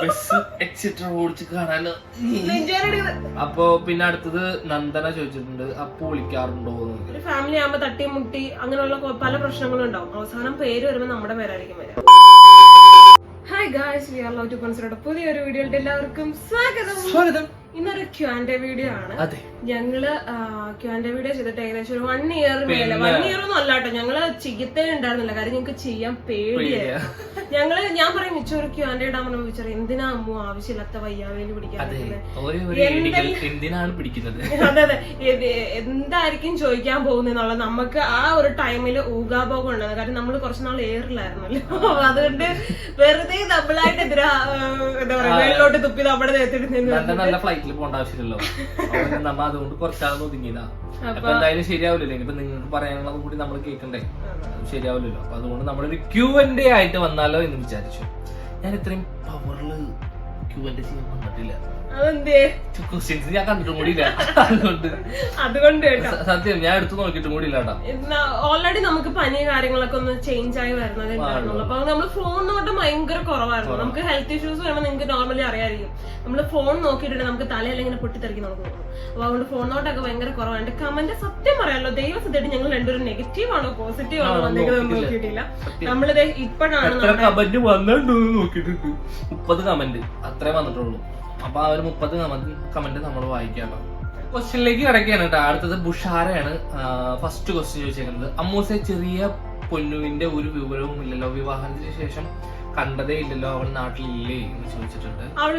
Bus എക്സിറ്റർ ഓടിച്ച് കാണാലോ? അപ്പൊ പിന്നെ അടുത്തത് നന്ദന ചോദിച്ചിട്ടുണ്ട്. അപ്പു വിളിക്കാറുണ്ടോ ഒരു ഫാമിലി ആകുമ്പോ തട്ടി മുട്ടി അങ്ങനെയുള്ള പല പ്രശ്നങ്ങളും ഉണ്ടാവും. അവസാനം പേര് വരുമ്പോ നമ്മുടെ പേരായിരിക്കും വരാം. Hi guys we are low to consider പുതിയൊരു വീഡിയോയിലേക്ക് എല്ലാവർക്കും സ്വാഗതം. സ്വാഗതം. ഇന്നൊരു ക്യാൻഡ വീഡിയോ ആണ്. ഞങ്ങൾ ക്യാൻഡ വീഡിയോ ചെയ്തിട്ട് ഏകദേശം ഒരു വൺ ഇയർ മേലെ വൺ ഇയർ ഒന്നും അല്ല കേട്ടോ. ഞങ്ങൾ ചികിത്സ ഉണ്ടായിരുന്നില്ല. കാര്യം ഞങ്ങൾക്ക് ചെയ്യാൻ പേടിയായിരുന്നു ഞങ്ങൾ ഞാൻ പറയും മിച്ചം ഒരു ക്യാൻഡ ഇടാൻ പറഞ്ഞു. വിളിച്ചത് എന്തിനാ അമ്മു ആവശ്യമില്ലാത്ത വയ്യാവേലി പിടിക്കുന്നത്? അതെ അതെ. എന്തായിരിക്കും ചോദിക്കാൻ പോകുന്നത് നമുക്ക് ആ ഒരു ടൈമിൽ ഊഗാഭോഗം ഉണ്ടായിരുന്നു കാരണം നമ്മൾ കുറച്ച് നാൾ ഏറില്ലായിരുന്നല്ലോ. അതുകൊണ്ട് വെറുതെ നമ്മളായിട്ട് എതിരാ എന്താ പറയാ വെള്ളോട്ട് തുപ്പി നമ്മുടെ നേരത്തെ ഫ്ലൈറ്റിൽ പോകേണ്ട ആവശ്യമില്ലല്ലോ. അതുകൊണ്ട് നമ്മ അതുകൊണ്ട് കുറച്ചാണെന്ന് ഒതുങ്ങിയതാ. അപ്പൊ എന്തായാലും ശരിയാവില്ലല്ലോ ഇനിയിപ്പൊ നിങ്ങൾക്ക് പറയാനുള്ളത് കൂടി നമ്മൾ കേൾക്കണ്ടേ? ശരിയാവില്ലല്ലോ അപ്പൊ അതുകൊണ്ട് നമ്മളൊരു ക്യൂ എൻ ഡേ ആയിട്ട് വന്നാലോ എന്ന് വിചാരിച്ചു. ഞാൻ ഇത്രയും പവറിൽ ക്യൂ എൻ ഡേ ചെയ്യാൻ വന്നിട്ടില്ല. അതെന്തേ? ക്വസ്റ്റ്യൻസ് ഞാൻ കണ്ടിട്ടും കൂടിയില്ല അതുകൊണ്ട് അതുകൊണ്ട് കേട്ടോ. സത്യം ഞാൻ എടുത്തു നോക്കിയിട്ടും കൂടിയില്ല കേട്ടോ. ഓൾറെഡി നമുക്ക് പനി കാര്യങ്ങളൊക്കെ ഒന്ന് ചേഞ്ച് ആയി വരുന്നത് ഉണ്ടായിരുന്നുള്ളൂ അപ്പൊ നമ്മൾ ഫോൺ നോട്ടം ഭയങ്കര കുറവായിരുന്നു. നമുക്ക് ഹെൽത്ത് ഇഷ്യൂസ് വരുമ്പോൾ നിങ്ങൾക്ക് നോർമലി അറിയാമായിരിക്കും. നമ്മൾ ഫോൺ നോക്കിയിട്ട് നമുക്ക് തലയെല്ലാം ഇങ്ങനെ പൊട്ടിത്തെറിക്കും നമുക്ക് തോന്നും അപ്പൊ അതുകൊണ്ട് ഫോൺ നോട്ടൊക്കെ ഭയങ്കര കുറവാണ് കമന്റ് സത്യം പറയാലോ ദൈവം സത്യമായിട്ട് ഞങ്ങൾ രണ്ടുപേരും നെഗറ്റീവ് ആണോ പോസിറ്റീവ് ആണോ വന്നേക്കുന്നത് നോക്കിയിട്ടില്ല. നമ്മളിത് ഇപ്പോഴാണ് കമന്റ് വന്നിട്ടുണ്ട് മുപ്പത് കമന്റ് അത്രേ വന്നിട്ടുള്ളൂ. അപ്പൊ ആ ഒരു മുപ്പത് കമന്റ് നമ്മൾ വായിക്കാം ക്വസ്റ്റ്യനിലേക്ക് കിടക്കുകയാണ് കേട്ടോ. അടുത്തത് ബുഷാരയാണ് ഫസ്റ്റ് ക്വസ്റ്റ്യൻ ചോദിച്ചിരിക്കുന്നത് അമ്മൂസെ ചെറിയ പൊന്നുവിന്റെ ഒരു വിവരവും ഇല്ലല്ലോ. വിവാഹത്തിന് ശേഷം കണ്ടതേ ഇല്ലല്ലോ. അവൾ നാട്ടിലില്ലേ എന്ന് ചോദിച്ചിട്ടുണ്ട്. അവൾ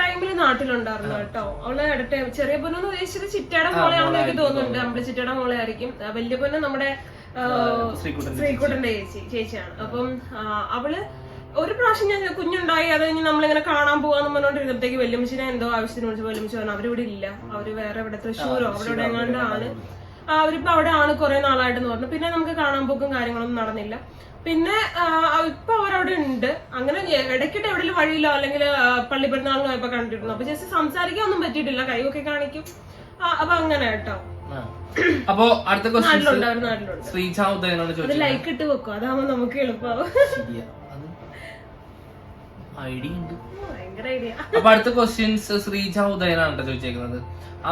ടൈമിൽ നാട്ടിലുണ്ടായിരുന്നു കേട്ടോ. അവൾ എഡിറ്റ് ടൈം ചെറിയ പൊന്നു ഉദ്ദേശിച്ചത് ചിറ്റയുടെ മോളെയാണെന്ന് എനിക്ക് തോന്നുന്നുണ്ട്. നമ്മുടെ ചിറ്റയുടെ മോളെ ആയിരിക്കും. വലിയ പൊന്ന് നമ്മുടെ ശ്രീകുട്ടന്റെ ചേച്ചി. ചേച്ചിയാണ്. അപ്പം അവൾ ഒരു പ്രാവശ്യം ഞാൻ കുഞ്ഞുണ്ടായി അത് കഴിഞ്ഞ് നമ്മളിങ്ങനെ കാണാൻ പോകാന്ന് പറഞ്ഞോണ്ടിരുന്നപ്പോഴത്തേക്ക് വല്യമ്മച്ചിനെ എന്തോ ആവശ്യത്തിന് വിളിച്ചു വല്യമ്മച്ചി പറഞ്ഞു അവരിവിടെ ഇല്ല അവർ വേറെ ഇവിടെ തൃശ്ശൂരോ അവിടെ ഇവിടെ എങ്ങാണ്ടാണ് ആ, അവരിപ്പോ അവിടെ ആണ് കുറെ നാളായിട്ടെന്ന് പറഞ്ഞു. പിന്നെ നമുക്ക് കാണാൻ പോക്കും കാര്യങ്ങളൊന്നും നടന്നില്ല. പിന്നെ ഇപ്പൊ അവരവിടെ ഉണ്ട്. അങ്ങനെ ഇടയ്ക്കിട്ട് എവിടെയും വഴിയിലോ അല്ലെങ്കിൽ പള്ളി പെരുന്നാളിനോ ഇപ്പൊ കണ്ടിരുന്നു അപ്പൊ ജസ്റ്റ് സംസാരിക്കാൻ ഒന്നും പറ്റിയിട്ടില്ല. കൈയൊക്കെ കാണിക്കും. അപ്പൊ അങ്ങനെ കേട്ടോ. അപ്പോ അടുത്ത ലൈക്ക് ഇട്ട് വെക്കും അതാവുമ്പോ നമുക്ക് എളുപ്പമാവും ഐഡിയ ഉണ്ട്. അപ്പൊ അടുത്ത ക്വസ്റ്റ്യൻസ് ശ്രീജ ഉദയനാണ് കേട്ടോ ചോദിച്ചേക്കുന്നത്.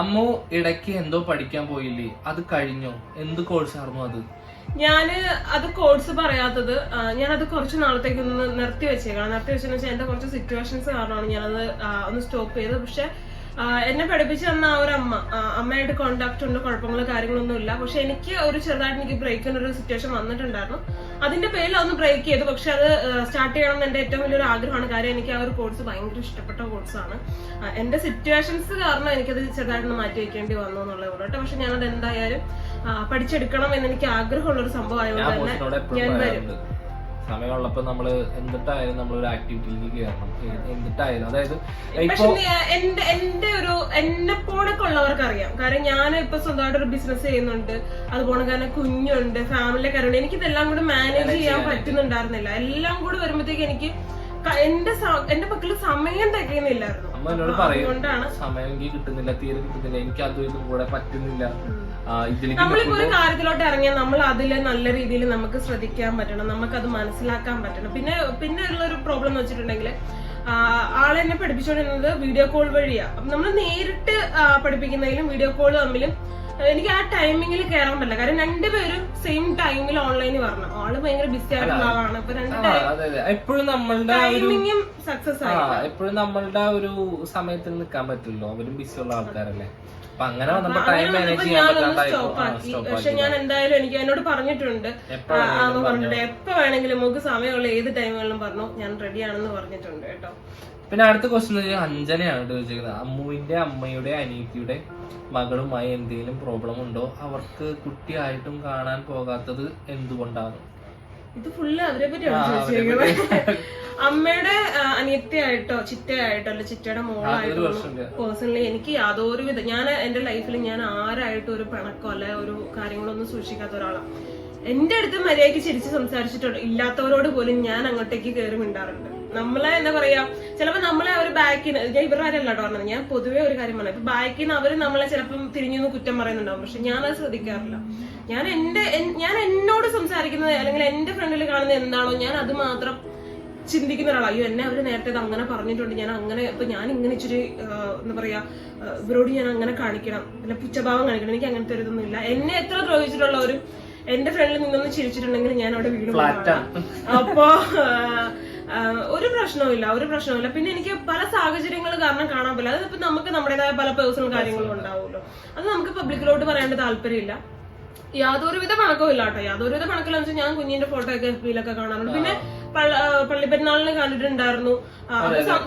അമ്മു ഇടയ്ക്ക് എന്തോ പഠിക്കാൻ പോയില്ലേ? അത് കഴിഞ്ഞോ? എന്ത് കോഴ്സ് ആയിരുന്നു അത്? ഞാൻ അത് കോഴ്സ് പറയാത്തത് ഞാനത് കുറച്ച് നാളത്തേക്ക് ഒന്ന് നിർത്തി വെച്ചേക്കണം നിർത്തി വെച്ചെന്ന് വെച്ചാൽ എന്റെ കുറച്ച് സിറ്റുവേഷൻസ് കാരണമാണ് ഞാനത് ഒന്ന് സ്റ്റോപ്പ് ചെയ്തത്. പക്ഷെ എന്നെ പഠിപ്പിച്ചു തന്ന ആ ഒരു അമ്മ അമ്മയായിട്ട് കോണ്ടാക്ട് ഉണ്ട് കുഴപ്പങ്ങളോ കാര്യങ്ങളൊന്നും ഇല്ല. പക്ഷെ എനിക്ക് ഒരു ചെറുതായിട്ട് എനിക്ക് ബ്രേക്ക് ഒരു സിറ്റുവേഷൻ വന്നിട്ടുണ്ടായിരുന്നു. അതിന്റെ പേരിൽ അതൊന്ന് ബ്രേക്ക് ചെയ്തു. പക്ഷെ അത് സ്റ്റാർട്ട് ചെയ്യണം എന്ന് എന്റെ ഏറ്റവും വലിയൊരു ആഗ്രഹമാണ്. കാര്യം എനിക്ക് ആ ഒരു കോഴ്സ് ഭയങ്കര ഇഷ്ടപ്പെട്ട കോഴ്സാണ് എന്റെ സിറ്റുവേഷൻസ് കാരണം എനിക്കത് ചെറുതായിട്ടൊന്ന് മാറ്റി വെക്കേണ്ടി വന്നു എന്നുള്ളത് കേട്ടോ. പക്ഷെ ഞാനത് എന്തായാലും പഠിച്ചെടുക്കണം എന്ന് എനിക്ക് ആഗ്രഹമുള്ള ഒരു സംഭവം ആയതുകൊണ്ട് തന്നെ ഞാൻ വരും. സമയമുള്ളപ്പോ നമ്മൾ എന്തിട്ടായാലും നമ്മൾ ഒരു ആക്ടിവിറ്റിയിലേക്ക് കയറണം എന്തിട്ടായാലും. അതായത് ഇപ്പോ എന്റെ എന്റെ ഒരു എന്നെ പോണൊക്കെ ഉള്ളവർക്ക് അറിയാം കാരണം ഞാൻ ഇപ്പൊ സ്വന്തമായിട്ട് ഒരു ബിസിനസ് ചെയ്യുന്നുണ്ട്. അതുപോലെ തന്നെ കുഞ്ഞുണ്ട് ഫാമിലി കാര്യമുണ്ട് എനിക്ക് ഇതെല്ലാം കൂടി മാനേജ് ചെയ്യാൻ പറ്റുന്നുണ്ടായിരുന്നില്ല. എല്ലാം കൂടി വരുമ്പോഴത്തേക്ക് എനിക്ക് എന്റെ എന്റെ പക്കൽ സമയം തികയുന്നില്ലായിരുന്നു. അമ്മ എന്നോട് പറയും സമയം കിട്ടുന്നില്ല തീരെ കിട്ടുന്നില്ല എനിക്ക് അതും ഇതും കൂടെ പറ്റുന്നില്ല. നമ്മളിപ്പോ ഒരു കാര്യത്തിലോട്ട് ഇറങ്ങിയ നമ്മൾ അതിൽ നല്ല രീതിയിൽ നമുക്ക് ശ്രദ്ധിക്കാൻ പറ്റണം നമുക്ക് അത് മനസ്സിലാക്കാൻ പറ്റണം. പിന്നെ പിന്നെ ഉള്ള ഒരു പ്രോബ്ലം എന്ന് വെച്ചിട്ടുണ്ടെങ്കിൽ ആളെന്നെ പഠിപ്പിച്ചുകൊണ്ടിരുന്നത് വീഡിയോ കോൾ വഴിയാ. നമ്മൾ നേരിട്ട് പഠിപ്പിക്കുന്നതിലും വീഡിയോ കോൾ തമ്മിലും എനിക്ക് ആ ടൈമിങ്ങിൽ കയറാൻ പറ്റില്ല. കാരണം രണ്ടുപേരും സെയിം ടൈമിൽ ഓൺലൈനിൽ വരണം. ആൾ ഭയങ്കര ബിസി ആയിട്ടുള്ള ആളാണ്. അപ്പൊ എപ്പോഴും നമ്മളുടെ ടൈമിങ്ങും സക്സസ് ആയി എപ്പോഴും നമ്മളുടെ ഒരു സമയത്ത് നിൽക്കാൻ പറ്റില്ലല്ലോ. അവരും ബിസി ഉള്ള ആൾക്കാരല്ലേ. അപ്പൊ അങ്ങനെ വന്നപ്പോ ടൈം മാനേജ് ചെയ്യാൻ പറ്റാണ്ടായി പക്ഷെ ഞാൻ എന്തായാലും എനിക്ക് എന്നോട് പറഞ്ഞിട്ടുണ്ട്. എപ്പോഴും ആ, അമ്മ പറഞ്ഞിട്ട് എപ്പോ വേണമെങ്കിലും നമുക്ക് സമയമുള്ള ഏത് ടൈമുകളിലും പറഞ്ഞു. ഞാൻ റെഡി ആണെന്ന് പറഞ്ഞിട്ടുണ്ട് കേട്ടോ. പിന്നെ അടുത്ത ക്വസ്റ്റ്യൻ അഞ്ജനയാണ് ചോദിച്ചിരിക്കുന്നത് അമ്മുവിന്റെ അമ്മയുടെ അനീതിയുടെ മകളുമായി എന്തെങ്കിലും പ്രോബ്ലം ഉണ്ടോ? അവർക്ക് കുട്ടിയായിട്ടും കാണാൻ പോകാത്തത് എന്തുകൊണ്ടാണ്? ഇത് ഫുള്ള് അവരെ പറ്റിയാണ് അമ്മയുടെ അനിയത്തിയായിട്ടോ ചിറ്റയായിട്ടോ അല്ലെ ചിറ്റയുടെ മോളായിട്ടോ പേഴ്സണലി എനിക്ക് യാതൊരു വിധ ഞാൻ എന്റെ ലൈഫിൽ ഞാൻ ആരായിട്ടും ഒരു പിണക്കോ അല്ലെ ഒരു കാര്യങ്ങളൊന്നും സൂക്ഷിക്കാത്ത ഒരാളാണ് എന്റെ അടുത്ത് മര്യാദയ്ക്ക് ചിരിച്ച് സംസാരിച്ചിട്ടുണ്ട്. ഇല്ലാത്തവരോട് പോലും ഞാൻ അങ്ങോട്ടേക്ക് കയറി മിണ്ടാറുണ്ട്. നമ്മളെ എന്താ പറയാ ചിലപ്പോ നമ്മളെ അവർ ബാക്കിന് ഞാൻ ഇവരുടെ കാര്യമല്ല പറഞ്ഞത്. ഞാൻ പൊതുവേ ഒരു കാര്യം പറഞ്ഞു ഇപ്പൊ ബാക്കിൽ നിന്ന് അവർ നമ്മളെ ചിലപ്പം തിരിഞ്ഞു കുറ്റം പറയുന്നുണ്ടാവും. പക്ഷെ ഞാൻ അത് ശ്രദ്ധിക്കാറില്ല. ഞാൻ എന്റെ ഞാൻ എന്നോട് സംസാരിക്കുന്നത് അല്ലെങ്കിൽ എന്റെ ഫ്രണ്ടിൽ കാണുന്ന എന്താണോ ഞാൻ അത് മാത്രം ചിന്തിക്കുന്ന ഒരാളാ. അയ്യോ എന്നെ അവർ നേരത്തെ ഇത് അങ്ങനെ പറഞ്ഞിട്ടുണ്ട്. ഞാൻ അങ്ങനെ ഇപ്പൊ ഞാൻ ഇങ്ങനെ ഇച്ചിരി എന്താ പറയാ ഇവരോട് ഞാൻ അങ്ങനെ കാണിക്കണം. അല്ല പുച്ഛഭാവം കാണിക്കണം. എനിക്ക് അങ്ങനത്തെ ഒരു ഇതൊന്നും ഇല്ല. എന്നെ എത്ര ദ്രോഹിച്ചിട്ടുള്ളവരും എന്റെ ഫ്രണ്ടിൽ നിന്നൊന്ന് ചിരിച്ചിട്ടുണ്ടെങ്കിൽ ഞാൻ അവിടെ വീട് അപ്പോ ഒരു പ്രശ്നവുമില്ല ഒരു പ്രശ്നവുമില്ല. പിന്നെ എനിക്ക് പല സാഹചര്യങ്ങൾ കാരണം കാണാൻ പറ്റില്ല. അതിപ്പോ നമുക്ക് നമ്മുടേതായ പല പേഴ്സണൽ കാര്യങ്ങളും ഉണ്ടാവുമല്ലോ. അത് നമുക്ക് പബ്ലിക്കിലോട്ട് പറയേണ്ട താല്പര്യമില്ല. യാതൊരുവിധ പണക്കവും ഇല്ല കേട്ടോ യാതൊരുവിധ പണക്കില്ല വെച്ചാൽ ഞാൻ കുഞ്ഞിന്റെ ഫോട്ടോ ഒക്കെ എഫ് ബിയിലൊക്കെ കാണാറുണ്ട്. പിന്നെ പള്ളിപ്പെരുന്നാളിന് കണ്ടിട്ടുണ്ടായിരുന്നു.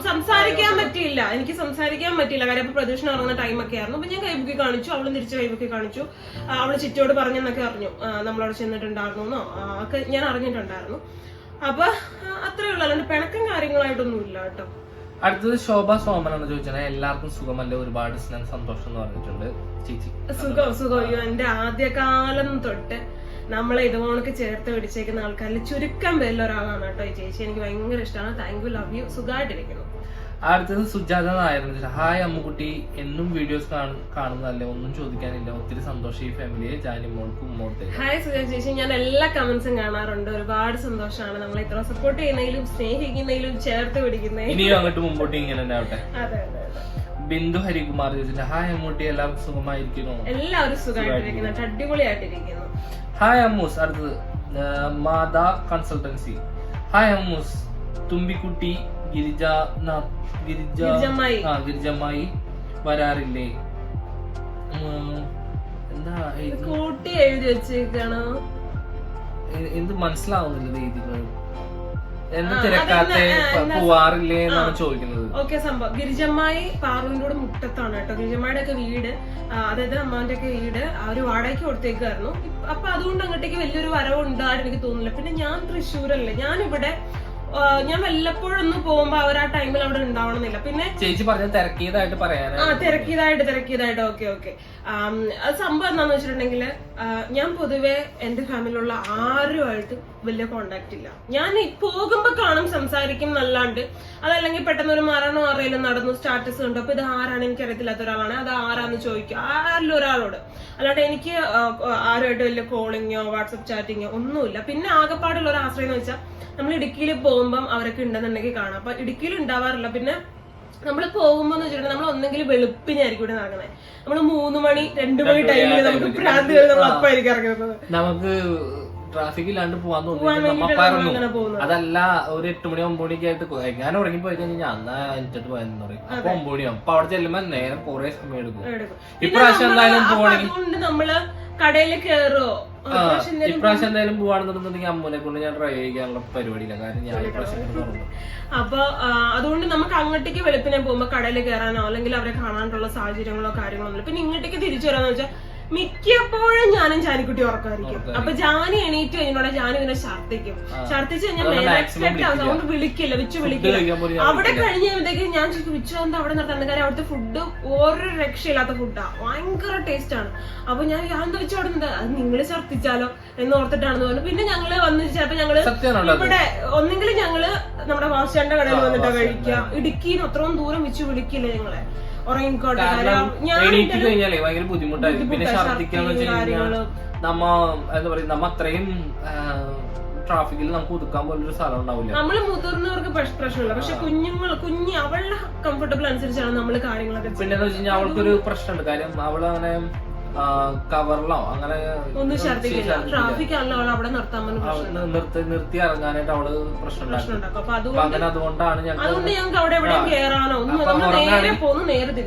സംസാരിക്കാൻ പറ്റിയില്ല. എനിക്ക് സംസാരിക്കാൻ പറ്റിയില്ല. കാര്യം അപ്പൊ പ്രദക്ഷിണം ഇറങ്ങുന്ന ടൈമൊക്കെ ആയിരുന്നു. അപ്പൊ ഞാൻ കൈബുക്കി കാണിച്ചു. അവളും തിരിച്ച് കൈബുക്കി കാണിച്ചു. അവൾ ചിറ്റോട് പറഞ്ഞെന്നൊക്കെ അറിഞ്ഞു. നമ്മളവിടെ ചെന്നിട്ടുണ്ടായിരുന്നു എന്നോ ഒക്കെ ഞാൻ അറിഞ്ഞിട്ടുണ്ടായിരുന്നു. അപ്പൊ അത്രേ ഉള്ളൂ. അല്ലാണ്ട് പിണക്കം കാര്യങ്ങളായിട്ടൊന്നും ഇല്ല കേട്ടോ. അടുത്തത് ശോഭ സോമനാണ് ചോദിച്ചത്. എല്ലാവർക്കും സുഖമല്ലേ? ഒരുപാട് സ്നേഹം സന്തോഷം എന്ന് പറഞ്ഞിട്ടുണ്ട്. ചേച്ചി. സുഖം സുഖം. എന്റെ ആദ്യകാലം തൊട്ട് നമ്മളെ ഇതുപോലൊക്കെ ചേർത്ത് പിടിച്ചേക്കുന്ന ആൾക്കാരിൽ ചുരുക്കം പേരിൽ ഒരാളാണ് കേട്ടോ ഈ ചേച്ചി. എനിക്ക് ഭയങ്കര ഇഷ്ടമാണ് താങ്ക് യു ലവ് യു സുഖമായിട്ടിരിക്കുന്നു. അടുത്തത് സുജാത നായർ ഹായ് അമ്മുക്കുട്ടി. എന്നും വീഡിയോസ് കാണുന്നതല്ലേ? ഒന്നും ചോദിക്കാനില്ല. ഒത്തിരി സന്തോഷം ഈ ഫാമിലിയെ ജാനിമോൾക്കും ഹായ് സുജാ ചേച്ചി. ഞാൻ എല്ലാ കമന്റ്സും കാണാറുണ്ട്. ഒരുപാട് സന്തോഷമാണ് നമ്മളെ ഇത്ര സപ്പോർട്ട് ചെയ്യുന്നതിലും സ്നേഹിക്കുന്നതിലും ചേർത്ത് പിടിക്കുന്നതിലും. ഇനിയും അങ്ങോട്ട് മുമ്പോട്ട് ഇങ്ങനെ തന്നെ ആവട്ടെ. അതെ അതെ ബിന്ദു ഹരികുമാർ ചോദിച്ചിട്ട് ഹായ് അമ്മൂട്ടി. എല്ലാവർക്കും സുഖമായിരിക്കുന്നു. എല്ലാവരും സുഖമായിട്ടിരിക്കുന്നു. അടിപൊളിയായിട്ടിരിക്കുന്നു. ഹായ് അമ്മൂസ് അടുത്തത് മാത കൺസൾട്ടൻസി. ഹായ് അമ്മൂസ് തുമ്പിക്കുട്ടി ഗിരിജ ഗിരിജ ആ ഗിരിജമായി വരാറില്ലേ? എന്താ കൂട്ടി എഴുതി വെച്ചേക്കാണോ? എന്ത് മനസ്സിലാവുന്നില്ല ഇത് എഴുതിക്കുന്നത് എന്ത് തിരക്കാത്ത പോവാറില്ലേ എന്നാണ് ചോദിക്കുന്നത്? ഓക്കെ സംഭവം. ഗിരിജമ്മായി പാറുവിന്റെ കൂടെ മുട്ടത്താണ് കേട്ടോ. ഗിരിജമ്മായുടെ ഒക്കെ വീട് അതായത് അമ്മാന്റെ ഒക്കെ വീട് ആ ഒരു വാടകയ്ക്ക് കൊടുത്തേക്കായിരുന്നു അപ്പൊ അതുകൊണ്ട് അങ്ങോട്ടേക്ക് വലിയൊരു വരവ് ഉണ്ടായിട്ട് എനിക്ക് തോന്നുന്നില്ല. പിന്നെ ഞാൻ തൃശ്ശൂരല്ലേ ഞാൻ ഇവിടെ ഞാൻ വല്ലപ്പോഴൊന്നും പോകുമ്പോ അവർ ആ ടൈമിൽ അവിടെ ഉണ്ടാവണമെന്നില്ല. പിന്നെ ചേച്ചി പറഞ്ഞ തിരക്കിയതായിട്ട് പറയാൻ ആ തിരക്കിയതായിട്ട് തിരക്കിയതായിട്ട്. Okay okay. അത് സംഭവം എന്താന്ന് വെച്ചിട്ടുണ്ടെങ്കിൽ ഞാൻ പൊതുവെ എന്റെ ഫാമിലിയിലുള്ള ആരുമായിട്ട് വലിയ കോണ്ടാക്ട് ഇല്ല. ഞാൻ പോകുമ്പോ കാണും സംസാരിക്കും നല്ലാണ്ട് അതല്ലെങ്കിൽ പെട്ടെന്ന് ഒരു മരണം അറിയില്ല നടന്നു സ്റ്റാറ്റസ് കണ്ടു. അപ്പൊ ഇത് ആരാണ് എനിക്ക് അറിയത്തില്ലാത്ത ഒരാളാണ്. അത് ആരാന്ന് ചോദിക്കുക ആരിലും ഒരാളോട്. അല്ലാണ്ട് എനിക്ക് ആരുമായിട്ട് വലിയ കോളിങ്ങോ വാട്സപ്പ് ചാറ്റിങ്ങോ ഒന്നുമില്ല. പിന്നെ ആകെപ്പാടുള്ള ഒരു ആശ്രയം എന്ന് വെച്ചാൽ നമ്മൾ ഇടുക്കിയിൽ പോകുമ്പം അവരൊക്കെ ഉണ്ടെന്നുണ്ടെങ്കിൽ കാണാം. അപ്പൊ ഇടുക്കിയിൽ ഉണ്ടാവാറില്ല. പിന്നെ നമ്മൾ പോകുമ്പോ എന്ന് വെച്ചിട്ടുണ്ടെങ്കിൽ നമ്മൾ ഒന്നെങ്കിലും വെളുപ്പിനായിരിക്കും ഇവിടെ നടക്കുന്നത് നമ്മൾ മൂന്ന് മണി രണ്ടു മണി ടൈമിൽ നമുക്ക് ഭ്രാന്ത് വരും നമ്മൾ അപ്പായിരിക്കും ഇറങ്ങുന്നത്. നമുക്ക് ട്രാഫിക് ഇല്ലാണ്ട് പോവാൻ തോന്നി തോന്നുന്നു നമ്മ പറഞ്ഞു അതല്ല ഒരു എട്ട് മണി ഒമ്പത് മണിക്ക് ആയിട്ട് ഞാൻ ഉറങ്ങി പോയി കഴിഞ്ഞാൽ ഞാൻ എന്നാ എന്നിട്ട് പോയെന്ന് പറയും. അപ്പൊ ഒമ്പത് മണിയാവും. അപ്പൊ അവിടെ ചെല്ലുമ്പോ നേരം കുറെ സമയം എടുക്കും. ഇപ്രാവശ്യം എന്തായാലും പോകണെങ്കിൽ നമ്മൾ കടയിൽ കയറോ ഇപ്രാവശ്യം എന്തായാലും പോവാണെന്നുണ്ടെന്നുണ്ടെങ്കിൽ അമ്മൂനെ കൊണ്ട് ഞാൻ ഡ്രൈവ് ചെയ്യാനുള്ള പരിപാടിയില്ല. കാരണം ഞാൻ ഇപ്രാവശ്യം അപ്പൊ അതുകൊണ്ട് നമുക്ക് അങ്ങോട്ടേക്ക് വെളുപ്പിനെ പോകുമ്പോ കടയിൽ കയറാനോ അല്ലെങ്കിൽ അവരെ കാണാനുള്ള സാഹചര്യങ്ങളോ കാര്യങ്ങളോ ഒന്നുമില്ല. പിന്നെ ഇങ്ങോട്ടേക്ക് തിരിച്ചു വരാന്ന് വെച്ചാൽ മിക്കപ്പോഴും ഞാനും ജാനിക്കുട്ടി ഉറക്കമായിരിക്കും. അപ്പൊ ജാനി എണീറ്റ് കഴിഞ്ഞോടെ ജാനി പിന്നെ ഛർദ്ദിക്കും ഛർദ്ദിച്ച് കഴിഞ്ഞാൽ അതുകൊണ്ട് ആവും. വിളിക്കില്ല. വിച്ചു വിളിക്കില്ല അവിടെ കഴിഞ്ഞ കഴിയുമ്പോഴത്തേക്ക് ഞാൻ ചോദിക്കും വിച്ചു എന്താ അവിടെ നിർത്താൻ കാര്യം അവിടുത്തെ ഫുഡ് ഒരു രക്ഷയില്ലാത്ത ഫുഡാ ഭയങ്കര ടേസ്റ്റ് ആണ്. അപ്പൊ ഞാൻ ഞാൻ എന്താ വെച്ചു അവിടെ നിന്ന്? അത് നിങ്ങൾ ഛർദ്ദിച്ചാലോ എന്ന് ഓർത്തിട്ടാണെന്ന് പറഞ്ഞു. പിന്നെ ഞങ്ങൾ വന്ന് ചിലപ്പോ ഞങ്ങൾ ഇവിടെ ഒന്നെങ്കിലും ഞങ്ങൾ നമ്മുടെ വാസ്റ്റാന്റെ കടയിൽ വന്നിട്ടാ കഴിക്കുക. ഇടുക്കിന്ന് അത്രയും ദൂരം വിച്ച് വിളിക്കില്ല ഞങ്ങളെ. ഉറങ്ങിക്കോട്ടെ എണീറ്റ് കഴിഞ്ഞാലേ ഭയങ്കര ബുദ്ധിമുട്ടായിരിക്കും. പിന്നെ ഛർദിക്കാന്ന് വെച്ച് കഴിഞ്ഞാൽ നമ്മ എന്താ പറയാ നമ്മ അത്രയും ട്രാഫിക്കിൽ നമുക്ക് ഒതുക്കാൻ പോലൊരു സ്ഥലം ഉണ്ടാവില്ല. നമ്മൾ മുതിർന്നവർക്ക് പ്രശ്- പ്രശ്നമില്ല. പക്ഷെ കുഞ്ഞുങ്ങൾ കുഞ്ഞ് അവളുടെ കംഫർട്ടബിൾ അനുസരിച്ചാണ് നമ്മൾ കാര്യങ്ങളൊക്കെ പിന്നെ എന്ന് വെച്ച് കഴിഞ്ഞാൽ അവൾക്കൊരു പ്രശ്നമുണ്ട്. കാര്യം അവൾ അങ്ങനെ കവറിലോ അങ്ങനെ ഒന്നും ഛർദ്ദിക്കില്ല. ട്രാഫിക് ആണല്ലോ അവൾ അവിടെ നിർത്താൻ പറ്റും നിർത്തി നിർത്തി ഇറങ്ങാനായിട്ട് അവൾ പ്രശ്നം അങ്ങനെ അതുകൊണ്ടാണ് ഞങ്ങൾ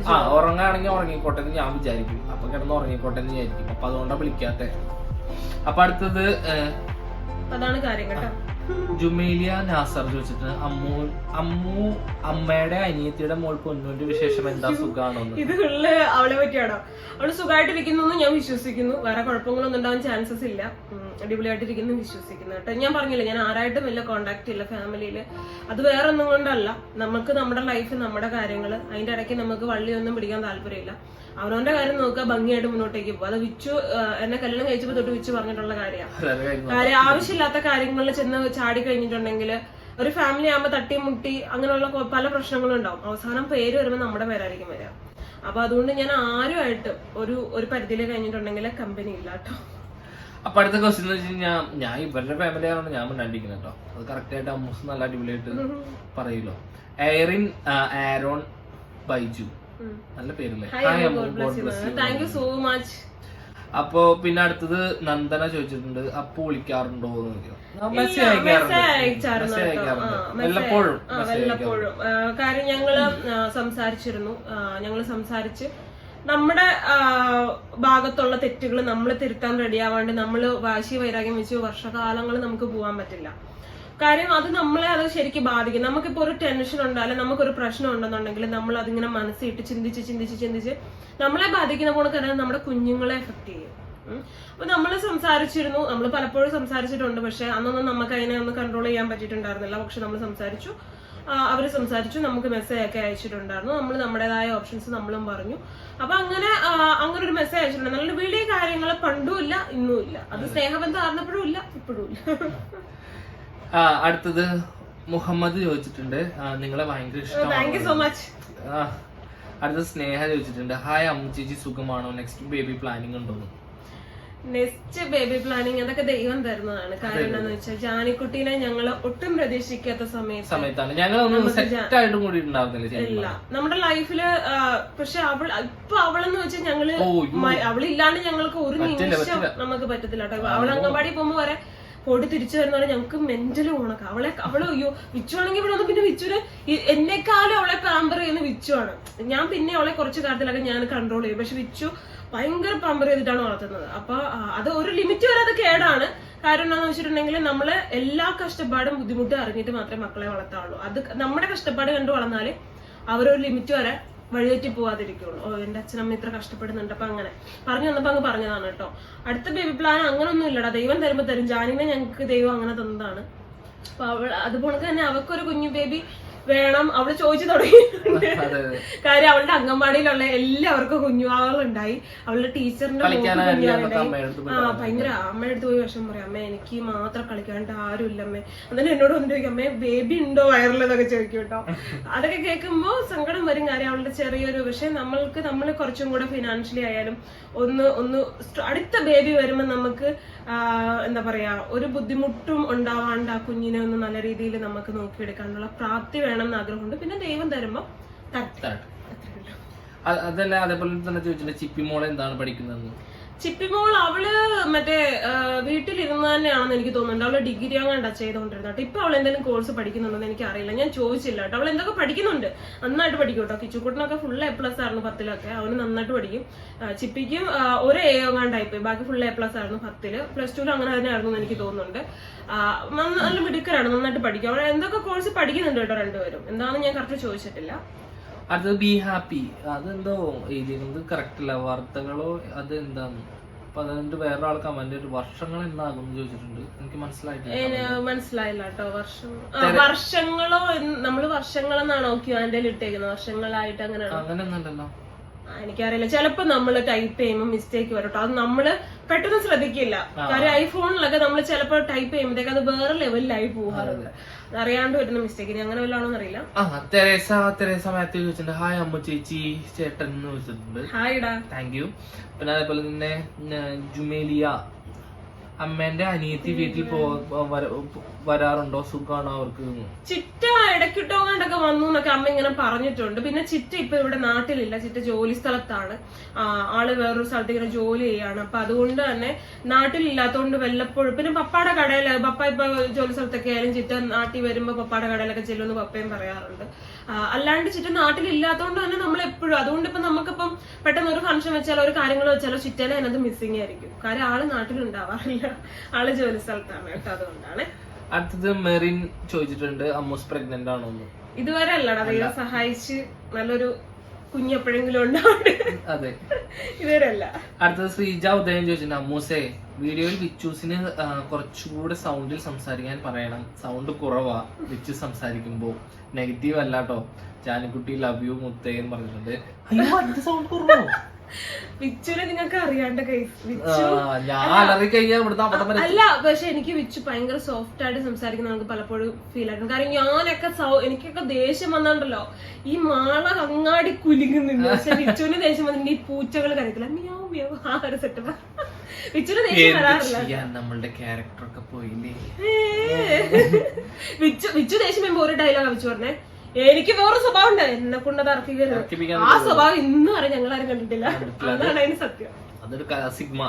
ആ. ഉറങ്ങാണെങ്കിൽ ഉറങ്ങിക്കോട്ടെ എന്ന് ഞാൻ വിചാരിക്കും. അപ്പൊ കിടന്ന് ഉറങ്ങിക്കോട്ടെ എന്ന് വിചാരിക്കും. അപ്പൊ അതുകൊണ്ടാണ് വിളിക്കാത്തെ. അപ്പൊ അടുത്തത് അതാണ് കാര്യം കേട്ടോ. ജുമേലിയ നാസർ ചോദിച്ചിട്ട് അമ്മു അമ്മു അമ്മയുടെ അനിയത്തിയുടെ മോൾ പൊന്നുവിന്റെ വിശേഷം എന്താ? സുഖാണോന്ന് ഇത് ഉള്ള അവളെ പറ്റിയാണോ? അവൾ സുഖമായിട്ടിരിക്കുന്നു ഞാൻ വിശ്വസിക്കുന്നു. വേറെ കുഴപ്പങ്ങളൊന്നും ഉണ്ടാവാൻ ചാൻസസ് ഇല്ല. അടിപൊളിയായിട്ടിരിക്കുന്നു വിശ്വസിക്കുന്നു കേട്ടോ. ഞാൻ പറഞ്ഞില്ല ഞാൻ ആരായിട്ടും വലിയ കോണ്ടാക്ട് ഇല്ല ഫാമിലിയിൽ അത് വേറെ ഒന്നും കൊണ്ടല്ല. നമുക്ക് നമ്മുടെ ലൈഫ് നമ്മുടെ കാര്യങ്ങൾ അതിന്റെ ഇടയ്ക്ക് നമുക്ക് വള്ളിയൊന്നും പിടിക്കാൻ താല്പര്യമില്ല. അവനവന്റെ കാര്യം നോക്കുക ഭംഗിയായിട്ട് മുന്നോട്ടേക്ക് പോകും അത് വിച്ചു എന്നെ കല്യാണം കഴിച്ചപ്പോൾ തൊട്ട് വിച്ചു പറഞ്ഞിട്ടുള്ള കാര്യമാണ് കാര്യം ആവശ്യമില്ലാത്ത കാര്യങ്ങളിൽ ചെന്ന് ചാടി കഴിഞ്ഞിട്ടുണ്ടെങ്കിൽ ഒരു ഫാമിലി ആകുമ്പോൾ തട്ടി മുട്ടി അങ്ങനെയുള്ള പല പ്രശ്നങ്ങളും ഉണ്ടാവും. അവസാനം പേര് വരുമ്പോൾ നമ്മുടെ പേരായിരിക്കും വരിക. അപ്പൊ അതുകൊണ്ട് ഞാൻ ആരുമായിട്ട് ഒരു ഒരു പരിധിയിൽ കഴിഞ്ഞിട്ടുണ്ടെങ്കിൽ കമ്പനി ഇല്ല കേട്ടോ. അപ്പൊ അടുത്ത ക്വസ്റ്റ്യൻ എന്ന് വെച്ച് കഴിഞ്ഞാൽ ഞാൻ ഇവരുടെ ഫാമിലി ആണ് ഞാൻ മിണ്ടാണ്ടിരിക്കുന്നത് കേട്ടോ. അത് കറക്റ്റ് ആയിട്ട് അമ്മൂസ് നല്ല അടിപൊളിയായിട്ട് പറയല്ലോ എയറിൻ ആരോൺ ബൈജു. നല്ല പേരല്ലേ? You. so much. അപ്പൊ പിന്നെ അടുത്തത് നന്ദന ചോദിച്ചിട്ടുണ്ട്. അപ്പൊ വിളിക്കാറുണ്ടോ എന്ന് മെസ്സേജ് അയക്കാറുണ്ട്. വല്ലപ്പോഴും കാര്യം ഞങ്ങൾ സംസാരിച്ചിരുന്നു. ഞങ്ങൾ സംസാരിച്ച് നമ്മുടെ ഭാഗത്തുള്ള തെറ്റുകൾ നമ്മൾ തിരുത്താൻ റെഡിയാവാണ്ട് നമ്മൾ വാശി വൈരാഗ്യം വെച്ച് വർഷകാലങ്ങൾ നമുക്ക് പോകാൻ പറ്റില്ല. കാര്യം അത് നമ്മളെ അത് ശരിക്കും ബാധിക്കും. നമുക്കിപ്പോ ഒരു ടെൻഷൻ ഉണ്ടായാലും നമുക്കൊരു പ്രശ്നം ഉണ്ടെന്നുണ്ടെങ്കിൽ നമ്മൾ അതിങ്ങനെ മനസ്സിട്ട് ചിന്തിച്ച് ചിന്തിച്ച് ചിന്തിച്ച് നമ്മളെ ബാധിക്കുന്ന പോലെ തന്നെ നമ്മുടെ കുഞ്ഞുങ്ങളെ എഫക്ട് ചെയ്യും. അപ്പൊ നമ്മൾ സംസാരിച്ചിരുന്നു നമ്മൾ പലപ്പോഴും സംസാരിച്ചിട്ടുണ്ട് പക്ഷെ അന്നൊന്നും നമുക്ക് അതിനെ ഒന്ന് കൺട്രോൾ ചെയ്യാൻ പറ്റിയിട്ടുണ്ടായിരുന്നില്ല. പക്ഷെ നമ്മൾ സംസാരിച്ചു. ആ, അവർ സംസാരിച്ചു നമുക്ക് മെസ്സേജ് ഒക്കെ അയച്ചിട്ടുണ്ടായിരുന്നു. നമ്മൾ നമ്മുടേതായ ഓപ്ഷൻസ് നമ്മളും പറഞ്ഞു. അപ്പൊ അങ്ങനെ അങ്ങനെ ഒരു മെസ്സേജ് അയച്ചിട്ടുണ്ട്. നല്ല വലിയ കാര്യങ്ങൾ പണ്ടും ഇല്ല ഇന്നും ഇല്ല അത് സ്നേഹബന്ധം ആർന്നപ്പോഴും ഇല്ല ഇപ്പോഴും ഇല്ല. അടുത്തത് മുഹമ്മദ് ചോദിച്ചിട്ടുണ്ട്. നിങ്ങളെ ഭയങ്കര താങ്ക് യു സോ മച്ച് അടുത്ത അടുത്തത് സ്നേഹ ചോദിച്ചിട്ടുണ്ട്. ഹായ് അമ്മു ചേച്ചി സുഖമാണോ? നെക്സ്റ്റ് ബേബി പ്ലാനിങ് ഉണ്ടോ നെക്സ്റ്റ് ബേബി പ്ലാനിങ് അതൊക്കെ ദൈവം തരുന്നതാണ്. കാരണം എന്താന്ന് വെച്ചാൽ ജാനിക്കുട്ടീനെ ഞങ്ങൾ ഒട്ടും പ്രതീക്ഷിക്കാത്ത സമയത്ത് സമയത്താണ്. ഞങ്ങൾ സെറ്റ് ആയിട്ടും കൂടി ഇല്ല. നമ്മുടെ ലൈഫിൽ പക്ഷെ അവൾ ഇപ്പൊ അവളെന്ന് വെച്ചാൽ ഞങ്ങൾ അവളില്ലാണ്ട് ഞങ്ങൾക്ക് ഒരു നിമിഷം നമുക്ക് പറ്റത്തില്ല കേട്ടോ. അവൾ അംഗൻവാടി പോകുമ്പോ വരെ പൊടി തിരിച്ചു വരുന്നവരെ ഞങ്ങൾക്ക് മെന്റലി ഉണക്കാം അവളെ അവളെ അയ്യോ വിച്ചു ആണെങ്കിൽ ഇവിടെ വന്ന് പിന്നെ വിച്ചുവിന് ഈ- എന്നെക്കാളും അവളെ പാമ്പർ ചെയ്യുന്ന വിച്ചുവാണ്. ഞാൻ പിന്നെ അവളെ കുറച്ച് കാര്യത്തിലൊക്കെ ഞാൻ കൺട്രോൾ ചെയ്യും. പക്ഷെ വിച്ചു ഭയങ്കര പമ്പർ ചെയ്തിട്ടാണ് വളർത്തുന്നത്. അപ്പൊ അത് ഒരു ലിമിറ്റ് വരെ അത് കേടാണ്. കാരണം എന്താണെന്ന് വെച്ചിട്ടുണ്ടെങ്കിൽ നമ്മൾ എല്ലാ കഷ്ടപ്പാടും ബുദ്ധിമുട്ടും അറിഞ്ഞിട്ട് മാത്രമേ മക്കളെ വളർത്താവുള്ളൂ. അത് നമ്മുടെ കഷ്ടപ്പാട് കണ്ട് വളർന്നാൽ അവരൊരു ലിമിറ്റ് വരെ വഴിതെറ്റി പോവാതിരിക്കുള്ളൂ. ഓ എന്റെ അച്ഛനമ്മ ഇത്ര കഷ്ടപ്പെടുന്നുണ്ട്. അപ്പൊ അങ്ങനെ. പറഞ്ഞു വന്നപ്പോ അങ്ങ് പറഞ്ഞതാണ് കേട്ടോ. അടുത്ത ബേബി പ്ലാൻ അങ്ങനൊന്നും ഇല്ലടാ. ദൈവം തരുമ്പോ തരും. ജാനിനെ ഞങ്ങൾക്ക് ദൈവം അങ്ങനെ തന്നതാണ്. അപ്പൊ അവൾ അതുപോലെ തന്നെ അവക്കൊരു കുഞ്ഞു ബേബി വേണം അവൾ ചോദിച്ചു തുടങ്ങി കാര്യം അവളുടെ അംഗൻവാടിയിലുള്ള എല്ലാവർക്കും കുഞ്ഞുവാളുണ്ടായി. അവളുടെ ടീച്ചറിന്റെ ആ ഭയങ്കര അമ്മയുടെ അടുത്ത് പോയി വിഷം പറയാം. അമ്മ എനിക്ക് മാത്രം കളിക്കാണ്ട് ആരും ഇല്ല അമ്മേ. എന്നിട്ട് എന്നോട് വന്നിട്ട് ചോദിക്കും അമ്മേ ബേബി ഉണ്ടോ വയറിലെന്നൊക്കെ ചോദിക്കും കേട്ടോ. അതൊക്കെ കേൾക്കുമ്പോ സങ്കടം വരും. കാര്യം അവളുടെ ചെറിയൊരു പക്ഷെ നമ്മൾക്ക് നമ്മൾ കുറച്ചും കൂടെ ഫിനാൻഷ്യലി ആയാലും ഒന്ന് ഒന്ന് അടുത്ത ബേബി വരുമ്പോൾ നമുക്ക് എന്താ പറയാ ഒരു ബുദ്ധിമുട്ടും ഉണ്ടാവാണ്ട് ആ കുഞ്ഞിനെ ഒന്ന് നല്ല രീതിയിൽ നമുക്ക് നോക്കിയെടുക്കാനുള്ള പ്രാപ്തി വേണം എന്ന് ആഗ്രഹമുണ്ട്. പിന്നെ ദൈവം തരുമ്പോ തരട്ടെ. അതല്ല അതേപോലെ തന്നെ ചോദിച്ചിട്ടുണ്ട് ചിപ്പി മോളെ എന്താണ് പഠിക്കുന്നതെന്ന്? ചിപ്പിമോൾ അവൾ മറ്റേ വീട്ടിലിരുന്ന് തന്നെയാണെന്ന് എനിക്ക് തോന്നുന്നുണ്ട്. അവൾ ഡിഗ്രി അങ്ങാണ്ടാ ചെയ്തോണ്ടിരുന്നത് ഇപ്പൊ അവൾ എന്തെങ്കിലും കോഴ്സ് പഠിക്കുന്നുണ്ടോന്ന് എനിക്ക് അറിയില്ല ഞാൻ ചോദിച്ചില്ല കേട്ടോ. അവൾ എന്തൊക്കെ പഠിക്കുന്നുണ്ട്? നന്നായിട്ട് പഠിക്കും കേട്ടോ. കിച്ചുക്കുട്ടനൊക്കെ ഫുൾ എ പ്ലസ് ആയിരുന്നു പത്തിലൊക്കെ. അവന് നന്നായിട്ട് പഠിക്കും. ചിപ്പിക്കും ഒരു എ അങ്ങാണ്ടായി പോയി. ബാക്കി ഫുൾ എ പ്ലസ് ആയിരുന്നു പത്തിൽ. പ്ലസ് ടുവിൽ അങ്ങനെ തന്നെ ആയിരുന്നു എന്ന് എനിക്ക് തോന്നുന്നുണ്ട് നല്ല മിടുക്കരാണ്. നന്നായിട്ട് പഠിക്കും. അവൾ എന്തൊക്കെ കോഴ്സ് പഠിക്കുന്നുണ്ട് കേട്ടോ രണ്ടുപേരും? എന്താണെന്ന് ഞാൻ കറക്റ്റ് ചോദിച്ചിട്ടില്ല. അടുത്തത് ബി ഹാപ്പി അതെന്തോ എഴുതിയിരുന്നത്? കറക്റ്റ് അല്ല. വാർത്തകളോ അത് എന്താന്ന് അപ്പൊ അതുകൊണ്ട് വേറെ ആൾ കമന്റ് ഒരു വർഷങ്ങൾ എന്നാകും എന്ന് ചോദിച്ചിട്ടുണ്ട്. എനിക്ക് മനസ്സിലായിട്ടില്ല. മനസ്സിലായില്ല കേട്ടോ. വർഷം വർഷങ്ങളോ നമ്മൾ നമ്മൾ വർഷങ്ങളെന്നാണോ ക്യൂ ആൻഡ് ഇട്ടേക്കുന്നത്? വർഷങ്ങളായിട്ട് അങ്ങനെ ആ, എനിക്കറിയില്ല. ചിലപ്പോ നമ്മൾ ടൈപ്പ് ചെയ്യുമ്പോൾ മിസ്റ്റേക്ക് വരട്ടോ ട്ടോ. അത് നമ്മൾ പെട്ടെന്ന് ശ്രദ്ധിക്കില്ല. കാര്യം ഐഫോണിലൊക്കെ നമ്മൾ ചിലപ്പോൾ ടൈപ്പ് ചെയ്യുമ്പോഴത്തേക്ക് അത് വേറെ ലെവലിലായി പോകാറുണ്ട് അറിയാണ്ട് വരുന്ന മിസ്റ്റേക്ക് അങ്ങനെ വല്ലതാണോ അറിയില്ല. ആ തെരേസ തെരേസ മാത്യു ചോദിച്ചിട്ടുണ്ട്. ഹായ് അമ്മ ചേച്ചി ചേട്ടൻ എന്ന് ചോദിച്ചിട്ടുണ്ട് ഹായ്ടാ താങ്ക് യു പിന്നെ അതേപോലെ തന്നെ ജുമേലിയ. അമ്മേന്റെ അനിയത്തി വീട്ടിൽ പോ വരാറുണ്ടോ? സുഖാണോ അവർക്ക്? ചിറ്റ ചിറ്റ ഇടയ്ക്കിട്ടോങ്ങാണ്ടൊക്കെ വന്നു എന്നൊക്കെ അമ്മ ഇങ്ങനെ പറഞ്ഞിട്ടുണ്ട്. പിന്നെ ചിറ്റ ഇപ്പൊ ഇവിടെ നാട്ടിലില്ല. ചിറ്റ ജോലി സ്ഥലത്താണ്. ആൾ വേറൊരു സ്ഥലത്ത് ഇങ്ങനെ ജോലി ചെയ്യാണ്. അപ്പൊ അതുകൊണ്ട് തന്നെ നാട്ടിലില്ലാത്തതുകൊണ്ട് വല്ലപ്പോഴും പിന്നെ പപ്പാടെ കടയിൽ പപ്പ ഇപ്പൊ ജോലി സ്ഥലത്തൊക്കെ ആയാലും ചിറ്റ നാട്ടിൽ വരുമ്പോ പപ്പാടെ കടയിലൊക്കെ ചെല്ലുമെന്ന് പപ്പയും പറയാറുണ്ട്. അല്ലാണ്ട് ചിറ്റ നാട്ടിലില്ലാത്തതുകൊണ്ട് തന്നെ നമ്മൾ എപ്പോഴും അതുകൊണ്ട് ഇപ്പൊ നമുക്കിപ്പം പെട്ടെന്ന് ഒരു ഫംഗ്ഷൻ വെച്ചാലോ ഒരു കാര്യങ്ങൾ വെച്ചാലോ ചിറ്റേനെ അതിനകത്ത് മിസ്സിംഗ് ആയിരിക്കും. കാര്യം ആൾ നാട്ടിലുണ്ടാവാറില്ല. ആൾ ജോലി സ്ഥലത്താണ് കേട്ടോ. അതുകൊണ്ടാണ്. അടുത്തത് മെറിൻ ചോദിച്ചിട്ടുണ്ട് അമ്മൂസ് പ്രഗ്നന്റ് ആണോ എന്ന് ഇതുവരെ അല്ലടാ ദൈവം സഹായിച്ച് നല്ലൊരു കുഞ്ഞെപ്പോഴെങ്കിലും ഉണ്ടാവട്ടെ. അതെ. ഇതുവരെ അല്ല. അടുത്തത് ശ്രീജ ഉദയം ചോദിച്ചിട്ടുണ്ട് അമ്മൂസേ വീഡിയോയിൽ വിച്ചൂസിന് ആ, കുറച്ചുകൂടെ സൗണ്ടിൽ സംസാരിക്കാൻ പറയണം. സൗണ്ട് കുറവാ വിച്ചു സംസാരിക്കുമ്പോ. നെഗറ്റീവ് അല്ലാട്ടോ ജാനിക്കുട്ടി ലവ് യു മുത്തേ എന്ന് പറഞ്ഞിട്ടുണ്ട്. അയ്യോ, സൗണ്ട് കുറവോ? വിച്ചുനെ നിങ്ങൾക്ക് അറിയാണ്ട് അല്ല പക്ഷെ എനിക്ക് വിച്ചു ഭയങ്കര സോഫ്റ്റ് ആയിട്ട് സംസാരിക്കുന്ന നമുക്ക് പലപ്പോഴും ഫീൽ ആയിരുന്നു കാരണം ഞാനൊക്കെ സൗ- എനിക്കൊക്കെ ദേഷ്യം വന്നാണ്ടല്ലോ. ഈ മാള അങ്ങാടി കുലുങ്ങുന്നുണ്ട്. പക്ഷെ വിച്ചുവിന് ദേഷ്യം വന്നിട്ട് ഈ പൂച്ചകൾ കരയത്തില്ല. മിയാവ് മിയാവ് ആ ഒരു സെറ്റപ്പ് നമ്മളുടെ ക്യാരക്ടർ ഒക്കെ പോയില്ലേ. വിച്ചു വിച്ചു ദേഷ്യം വരുമ്പോ ഒരു ഡയലോഗ് വിച്ചു പറഞ്ഞേ. എനിക്ക് വേറെ സ്വഭാവം ഉണ്ട് എന്നെ കൊണ്ട് തർക്കിക്കരുത് ആ സ്വഭാവം ഇന്നും വരെ ആരും കണ്ടിട്ടില്ല. അതാണ് അതിന് സത്യം. അതൊരു സിഗ്മ.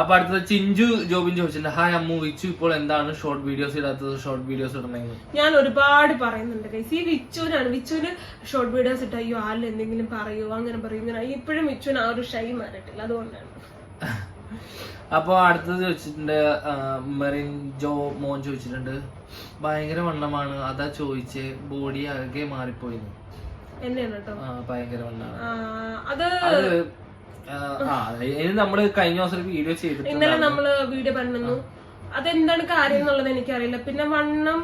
അപ്പൊ അടുത്തത് ചിഞ്ചു ജോബിൻ ചോദിച്ചിട്ടുണ്ട്. ഹായ് അമ്മു വിച്ചു ഇപ്പോൾ എന്താണ് ഷോർട്ട് വീഡിയോസ് ഇടാത്തത്? ഷോർട്ട് വീഡിയോസ് ഇടണമെങ്കിൽ. ഞാൻ ഒരുപാട് പറയുന്നുണ്ട് ഗൈസ് ഈ വിച്ചുവിനാണ്. വിച്ചുവിന് ഷോർട്ട് വീഡിയോസ് ഇട്ട അയ്യോ ആരിൽ എന്തെങ്കിലും പറയോ? അങ്ങനെ പറയും? ഇങ്ങനെ. ഇപ്പോഴും വിച്ചുവിന് ആ ഒരു ഷൈ മാറിയിട്ടില്ല അതുകൊണ്ടാണ്. അപ്പൊ അടുത്തത് ചോദിച്ചിട്ടുണ്ട് മെറിൻ ജോ മോൻ ചോദിച്ചിട്ടുണ്ട്. ഭയങ്കര വണ്ണമാണ്. അതാ ചോദിച്ച് ബോഡി ആകെ മാറിപ്പോയിന്ന് ഭയങ്കര വണ്ണമാണ് അത് ഇനി നമ്മൾ കഴിഞ്ഞ ദിവസം ഒരു വീഡിയോ ചെയ്തിട്ടുണ്ട് ഇന്നലെ നമ്മൾ വീഡിയോ പറഞ്ഞു അതെന്താണ് കാര്യം എന്നുള്ളത് എനിക്കറിയില്ല. പിന്നെ വണ്ണം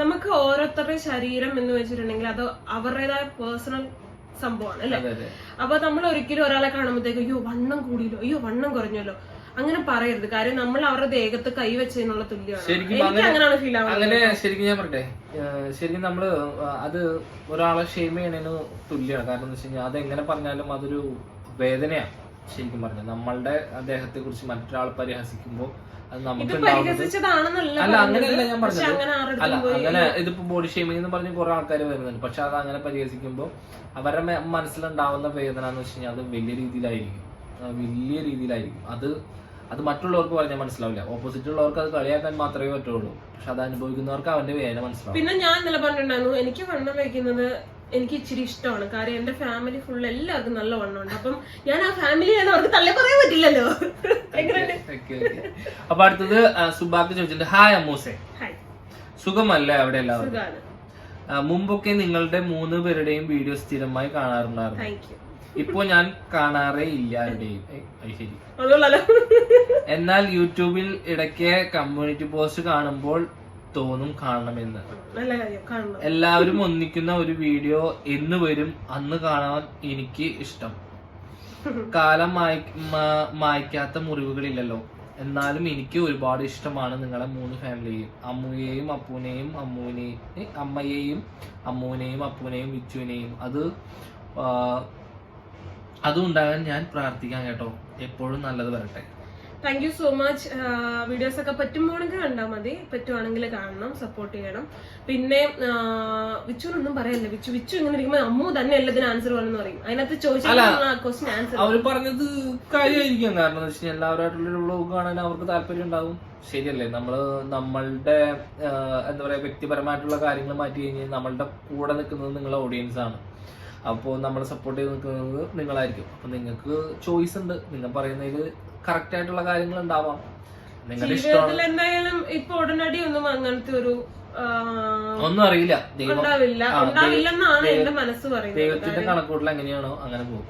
നമുക്ക് ഓരോരുത്തരുടെ ശരീരം എന്ന് വെച്ചിട്ടുണ്ടെങ്കിൽ അത് അവരുടേതായ പേഴ്സണൽ സംഭവമാണ് അല്ലെ? അപ്പൊ നമ്മൾ ഒരിക്കലും ഒരാളെ കാണുമ്പോഴത്തേക്ക് അയ്യോ വണ്ണം കൂടിയല്ലോ അയ്യോ വണ്ണം കുറഞ്ഞല്ലോ. അങ്ങനെ പറയരുത്. കാര്യം നമ്മൾ അവരുടെ ദേഹത്ത് കൈ വെച്ചതിനുള്ള തുല്യമാണ്. ശരിക്കും എനിക്ക് അങ്ങനെയാണ് ഫീൽ അങ്ങനെ ശരിക്കും ഞാൻ പറയട്ടെ. ശരിക്കും നമ്മൾ അത് ഒരാളെ ഷെയിം ചെയ്യണതിന് തുല്യമാണ്. കാരണം എന്ന് വെച്ച് കഴിഞ്ഞാൽ അത് എങ്ങനെ പറഞ്ഞാലും അതൊരു വേദനയാണ് ശരിക്കും പറഞ്ഞാൽ നമ്മളുടെ അദ്ദേഹത്തെ കുറിച്ച് മറ്റൊരാൾ പരിഹസിക്കുമ്പോൾ അത് നമുക്ക് അല്ല അങ്ങനെയല്ല ഞാൻ പറഞ്ഞത്. അങ്ങനെ അല്ല അങ്ങനെ ഇതിപ്പോ ബോഡി ഷെയിമിംഗ് എന്ന് പറഞ്ഞ് കുറെ ആൾക്കാർ വരുന്നുണ്ട്. പക്ഷെ അത് അങ്ങനെ പരിഹസിക്കുമ്പോൾ അവരുടെ മനസ്സിലുണ്ടാവുന്ന വേദന എന്ന് വെച്ച് കഴിഞ്ഞാൽ അത് വലിയ രീതിയിലായിരിക്കും. വലിയ രീതിയിലായിരിക്കും. അത് അത് മറ്റുള്ളവർക്ക് പറഞ്ഞാൽ മനസ്സിലാവില്ല. ഓപ്പോസിറ്റ് ഉള്ളവർക്ക് അത് കളിയാക്കാൻ മാത്രമേ പറ്റുള്ളൂ. പക്ഷെ അത് അനുഭവിക്കുന്നവർക്ക് അവന്റെ വേദന മനസ്സിലാവും. പിന്നെ ഞാൻ ഇന്നലെ പറഞ്ഞിട്ടുണ്ടായിരുന്നു എനിക്ക് വണ്ണം വയ്ക്കുന്നത് എനിക്ക് ഇച്ചിരി ഇഷ്ടമാണ്. കാര്യം എന്റെ ഫാമിലി ഫുൾ എല്ലാവർക്കും നല്ല വണ്ണമുണ്ട്. അപ്പം ഞാൻ ആ ഫാമിലി ഫാമിലിയാണ് അവർക്ക് തള്ളി പറയാൻ പറ്റില്ലല്ലോ. അപ്പൊ അടുത്തത് സുബാക്ക് ചോദിച്ചിട്ടുണ്ട് ഹായ് അമ്മൂസെ. സുഖമല്ലേ അവിടെ എല്ലാവർക്കും? മുമ്പൊക്കെ നിങ്ങളുടെ മൂന്ന് പേരുടെയും വീഡിയോ സ്ഥിരമായി കാണാറുണ്ടായിരുന്നു. ഇപ്പൊ ഞാൻ കാണാറേ ഇല്ല ആരുടെയും ശരി. എന്നാൽ യൂട്യൂബിൽ ഇടയ്ക്ക് കമ്മ്യൂണിറ്റി പോസ്റ്റ് കാണുമ്പോൾ തോന്നും കാണണമെന്ന്. എല്ലാവരും ഒന്നിക്കുന്ന ഒരു വീഡിയോ എന്ന് വരും അന്ന് കാണാൻ എനിക്ക് ഇഷ്ടം. കാലം മായ്ക്കാത്ത മുറിവുകളില്ലല്ലോ. എന്നാലും എനിക്ക് ഒരുപാട് ഇഷ്ടമാണ് നിങ്ങളെ മൂന്ന് ഫാമിലിയെയും അമ്മുയെയും അപ്പൂനെയും അമ്മൂനെയും അമ്മയെയും അമ്മൂനെയും അപ്പൂനെയും വിച്ചുവിനെയും. അത് അതും ഉണ്ടാകാൻ ഞാൻ പ്രാർത്ഥിക്കാം കേട്ടോ. എപ്പോഴും നല്ലത് വരട്ടെ. Thank you so much videos ഒക്കെ പറ്റുമ്പോഴെങ്കിൽ കണ്ടാൽ മതി. പറ്റുവാണെങ്കിൽ കാണണം സപ്പോർട്ട് ചെയ്യണം. പിന്നെ വിച്ചുനൊന്നും പറയല്ല? വിച്ചു വിച്ചു ഇങ്ങനെ ഇരിക്കുമ്പോൾ അമ്മു തന്നെ എല്ലാത്തിനും ആൻസർ വേണമെന്ന് പറയും. അതിനകത്ത് ചോദിച്ചാൽ ആൻസർ അവർ പറഞ്ഞത് കാര്യമായിരിക്കും. കാരണം എല്ലാവരുമായിട്ടുള്ള വ്ളോഗ് കാണാൻ അവർക്ക് താല്പര്യം ഉണ്ടാവും. ശരിയല്ലേ? നമ്മൾ നമ്മളുടെ എന്താ പറയാ വ്യക്തിപരമായിട്ടുള്ള കാര്യങ്ങൾ മാറ്റി കഴിഞ്ഞാൽ നമ്മളുടെ കൂടെ നിൽക്കുന്നത് നിങ്ങളുടെ ഓഡിയൻസ് ആണ്. അപ്പോൾ നമ്മളെ സപ്പോർട്ട് ചെയ്ത് നിൽക്കുന്നത് നിങ്ങളായിരിക്കും. അപ്പൊ നിങ്ങൾക്ക് ചോയ്സ് ഉണ്ട്. നിങ്ങൾ പറയുന്നതിൽ കറക്റ്റ് ആയിട്ടുള്ള കാര്യങ്ങൾ ഉണ്ടാവാം. നിങ്ങളുടെ ഇഷ്ടമാണ് ജീവിതത്തിൽ എന്തായാലും ഇപ്പൊ ഉടനടി ഒന്നും അങ്ങനത്തെ ഒരു ആ, ഒന്നും അറിയില്ല. ദൈവം ഉണ്ടാവില്ല. ആ, ഉണ്ടാവില്ലെന്നാണ് ദൈവ- എന്റെ മനസ്സ് പറയുന്നത്. ദൈവത്തിന്റെ കണക്കൂട്ടിൽ എങ്ങനെയാണോ അങ്ങനെ പോകും.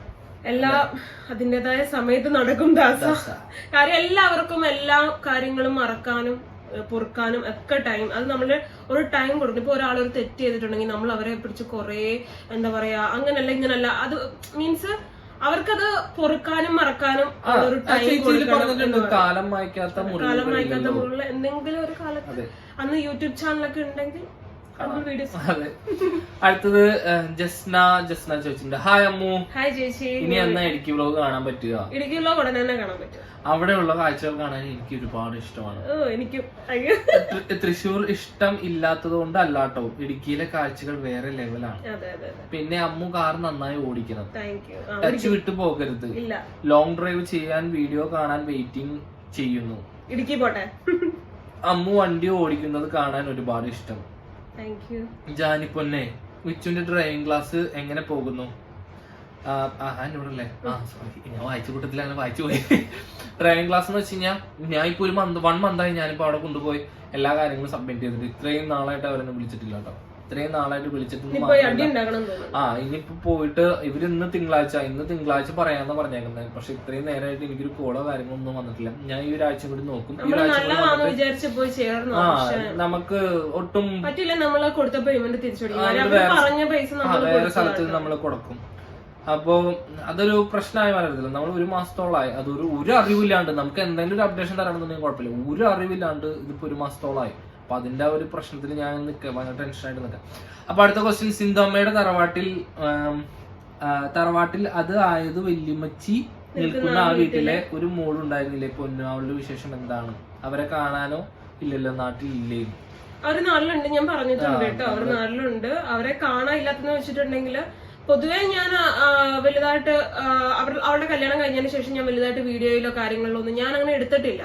എല്ലാം അതിന്റെതായ സമയത്ത് നടക്കും ദാസ. ദാസ. കാര്യം എല്ലാവർക്കും എല്ലാ കാര്യങ്ങളും മറക്കാനും പൊറുക്കാനും ഒക്കെ ടൈം അത് നമ്മൾ ഒരു ടൈം കൊടുക്കും. ഇപ്പൊ ഒരാൾ ഒരു തെറ്റ് ചെയ്തിട്ടുണ്ടെങ്കിൽ നമ്മൾ അവരെ പിടിച്ച് കുറേ എന്താ പറയാ അങ്ങനല്ല ഇങ്ങനല്ല. അത് മീൻസ് അവർക്കത് പൊറുക്കാനും മറക്കാനും ഒരു ടൈം കാലം വായിക്കാത്ത മുകളിൽ എന്തെങ്കിലും ഒരു കാലത്ത് അന്ന് യൂട്യൂബ് ചാനലൊക്കെ ഉണ്ടെങ്കിൽ അതെ. അടുത്തത് ജസ്ന ജസ്ന ചോദിച്ചിട്ടുണ്ട്. ഹായ് അമ്മു. ഹായ് ചേച്ചി. ഇനി എന്നാ ഇടുക്കി വ്ലോഗ് കാണാൻ പറ്റുക? ഇടുക്കി വ്ളോഗ് ഉടനെ തന്നെ കാണാൻ പറ്റും. അവിടെയുള്ള കാഴ്ചകൾ കാണാൻ എനിക്ക് ഒരുപാട് ഇഷ്ടമാണ്. എനിക്ക്. തൃശ്ശൂർ ഇഷ്ടം ഇല്ലാത്തത് കൊണ്ട് അല്ലാട്ടോ ഇടുക്കിയിലെ കാഴ്ചകൾ വേറെ ലെവലാണ്. പിന്നെ അമ്മു കാർ നന്നായി ഓടിക്കണം. ടച്ച് വിട്ടു പോകരുത്. ലോങ് ഡ്രൈവ് ചെയ്യാൻ വീഡിയോ കാണാൻ വെയിറ്റിംഗ് ചെയ്യുന്നു. ഇടുക്കി പോട്ടെ. അമ്മു വണ്ടി ഓടിക്കുന്നത് കാണാൻ ഒരുപാട് ഇഷ്ടം. താങ്ക് പൊന്നെ വിച്ചുവിന്റെ ഡ്രൈവിംഗ് ക്ലാസ് എങ്ങനെ പോകുന്നു? എന്നോടല്ലേ ആ ഞാൻ വായിച്ച കൂട്ടത്തിൽ അങ്ങനെ വായിച്ചു പോയി. ഡ്രൈവിംഗ് ക്ലാസ് എന്ന് വെച്ച് കഴിഞ്ഞാൽ ഞാൻ ഇപ്പൊ ഒരു മന്ത് വൺ മന്തായി ഞാനിപ്പോ അവിടെ കൊണ്ടുപോയി എല്ലാ കാര്യങ്ങളും സബ്മിറ്റ് ചെയ്തിട്ട് ഇത്രയും നാളായിട്ട് അവരെന്നെ വിളിച്ചിട്ടില്ല കേട്ടോ. ഇത്രയും നാളായിട്ട് വിളിച്ചിട്ട് ആ ഇനിയിപ്പോ പോയിട്ട് ഇവർ ഇന്ന് തിങ്കളാഴ്ച ഇന്ന് തിങ്കളാഴ്ച പറയാന്ന് പറഞ്ഞേക്കുന്നത് പക്ഷെ ഇത്രയും നേരമായിട്ട് എനിക്കൊരു കോളോ കാര്യങ്ങളോ ഒന്നും വന്നിട്ടില്ല. ഞാൻ ഈ ഒരാഴ്ച കൂടി നോക്കും. ഈ ഒരാഴ്ച കൂടി ആ നമുക്ക് ഒട്ടും പറ്റില്ല. നമ്മൾ കൊടുത്ത പേയ്മെന്റ് തിരിച്ചു വേറെ സ്ഥലത്ത് നമ്മൾ കൊടുക്കും. അപ്പോ അതൊരു പ്രശ്നമായി മാറരുതല്ലോ നമ്മൾ ഒരു മാസത്തോളമായി അതൊരു ഒരു അറിവില്ലാണ്ട് നമുക്ക് എന്തെങ്കിലും ഒരു അപ്ഡേഷൻ തരണമെന്നുണ്ടെങ്കിൽ കുഴപ്പമില്ല. ഒരു അറിവില്ലാണ്ട് ഇതിപ്പോ ഒരു മാസത്തോളമായി അപ്പൊ അതിന്റെ ആ ഒരു പ്രശ്നത്തിൽ ഞാൻ നിൽക്കുക ഭയങ്കര ടെൻഷനായിട്ട് നിൽക്കാം അപ്പൊ അടുത്ത ക്വസ്റ്റ്യൻ സിന്ധമ്മയുടെ തറവാട്ടിൽ തറവാട്ടിൽ അത് ആയത് വല്യമ്മച്ചി നിൽക്കുന്ന ആ വീട്ടിലെ ഒരു മോളുണ്ടായിരുന്നില്ലേ? പൊന്നു അവളുടെ വിശേഷം എന്താണ്? അവരെ കാണാനോ ഇല്ലല്ലോ? നാട്ടിൽ ഇല്ലേ അവർ നാട്ടിലുണ്ട് ഞാൻ പറഞ്ഞിട്ടുണ്ട് കേട്ടോ. അവർ നാട്ടിലുണ്ട്. അവരെ കാണാനില്ലാത്തെന്ന് വെച്ചിട്ടുണ്ടെങ്കിൽ പൊതുവെ ഞാൻ വലുതായിട്ട് അവരുടെ അവർ അവളുടെ കല്യാണം കഴിഞ്ഞതിന് ശേഷം ഞാൻ വലുതായിട്ട് വീഡിയോയിലോ കാര്യങ്ങളിലോ ഒന്നും ഞാൻ അങ്ങനെ എടുത്തിട്ടില്ല.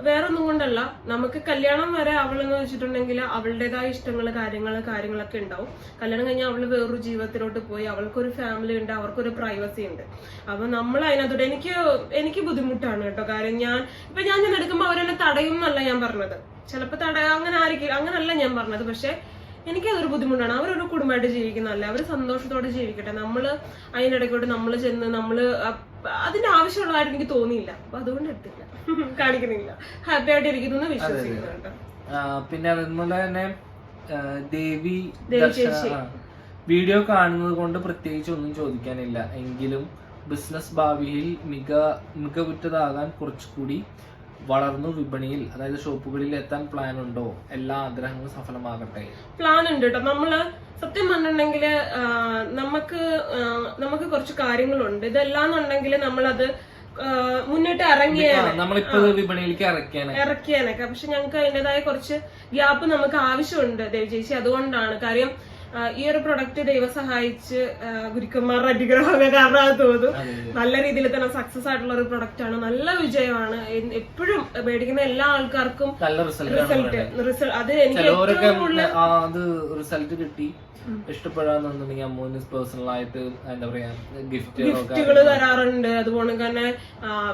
വേറെ ഒന്നും കൊണ്ടല്ല. നമുക്ക് കല്യാണം വരെ അവളെന്ന് വെച്ചിട്ടുണ്ടെങ്കിൽ അവളുടേതായ ഇഷ്ടങ്ങൾ കാര്യങ്ങൾ കാര്യങ്ങളൊക്കെ ഉണ്ടാവും. കല്യാണം കഴിഞ്ഞാൽ അവൾ വേറൊരു ജീവിതത്തിലോട്ട് പോയി അവൾക്കൊരു ഫാമിലി ഉണ്ട് അവർക്കൊരു പ്രൈവസി ഉണ്ട്. അപ്പൊ നമ്മൾ അതിനകത്തോട്ട് എനിക്ക് എനിക്ക് ബുദ്ധിമുട്ടാണ് കേട്ടോ. കാര്യം ഞാൻ ഇപ്പൊ ഞാൻ ഞാൻ എടുക്കുമ്പോൾ അവരെന്നെ തടയും എന്നല്ല ഞാൻ പറഞ്ഞത്. ചിലപ്പോൾ തടയ അങ്ങനെ ആയിരിക്കും അങ്ങനല്ല ഞാൻ പറഞ്ഞത്. പക്ഷെ എനിക്കതൊരു ബുദ്ധിമുട്ടാണ്. അവരൊരു കുടുംബമായിട്ട് ജീവിക്കുന്നതല്ല. അവർ സന്തോഷത്തോടെ ജീവിക്കട്ടെ. നമ്മൾ അതിനിടയ്ക്കോട്ട് നമ്മൾ ചെന്ന് അപ്പ- അതിന്റെ ആവശ്യമുള്ളതായിട്ട് എനിക്ക് തോന്നിയില്ല. അപ്പൊ അതുകൊണ്ട് എടുത്തില്ല. കാണിക്കുന്നില്ല. ഹാപ്പി ആയിട്ട് ഇരിക്കുന്നു എന്ന് വിശ്വസിക്കുന്നുണ്ട്. പിന്നെ അതുപോലെ തന്നെ ദേവി വീഡിയോ കാണുന്നത് കൊണ്ട് പ്രത്യേകിച്ച് ഒന്നും ചോദിക്കാനില്ല. എങ്കിലും ബിസിനസ് ഭാവിയിൽ മിക മികവുറ്റതാകാൻ കുറച്ചുകൂടി വളർന്നു വിപണിയിൽ അതായത് ഷോപ്പുകളിൽ എത്താൻ പ്ലാൻ ഉണ്ടോ? എല്ലാ ആഗ്രഹങ്ങളും സഫലമാകട്ടെ. പ്ലാൻ ഉണ്ട് കേട്ടോ നമ്മൾ സത്യം പറഞ്ഞിട്ടുണ്ടെങ്കിൽ നമുക്ക് നമുക്ക് കുറച്ച് കാര്യങ്ങളുണ്ട്. ഇതെല്ലാന്നുണ്ടെങ്കിൽ നമ്മളത് മുന്നിട്ട് ഇറങ്ങിയാണ്. നമ്മളിപ്പോ വിപണിയിലേക്ക് ഇറക്കിയാണ്. ഇറക്കിയാനൊക്കെ പക്ഷെ ഞങ്ങൾക്ക് അതിന്റെതായ കുറച്ച് ഗ്യാപ്പ് നമുക്ക് ആവശ്യമുണ്ട് ദേവ് ചേച്ചി. അതുകൊണ്ടാണ്. കാര്യം ഈ ഒരു പ്രൊഡക്റ്റ് ദൈവം സഹായിച്ച് ആ, ഗുരുക്കന്മാരുടെ അനുഗ്രഹമൊക്കെ കാരണമാണ് അതെ, നല്ല രീതിയിൽ തന്നെ സക്സസ് ആയിട്ടുള്ള ഒരു പ്രൊഡക്റ്റ് ആണ്. നല്ല വിജയമാണ്. എപ്പോഴും മേടിക്കുന്ന എല്ലാ ആൾക്കാർക്കും നല്ല റിസൾട്ട് റിസൾട്ട് അത് എനിക്ക് അത് റിസൾട്ട് കിട്ടി. ഇഷ്ടപ്പെടാന്നുണ്ടെങ്കിൽ അമ്മൂന് പേഴ്സണൽ ആയിട്ട് എന്താ പറയാ ഗിഫ്റ്റ് ഗിഫ്റ്റുകൾ തരാറുണ്ട്. അതുപോലെ തന്നെ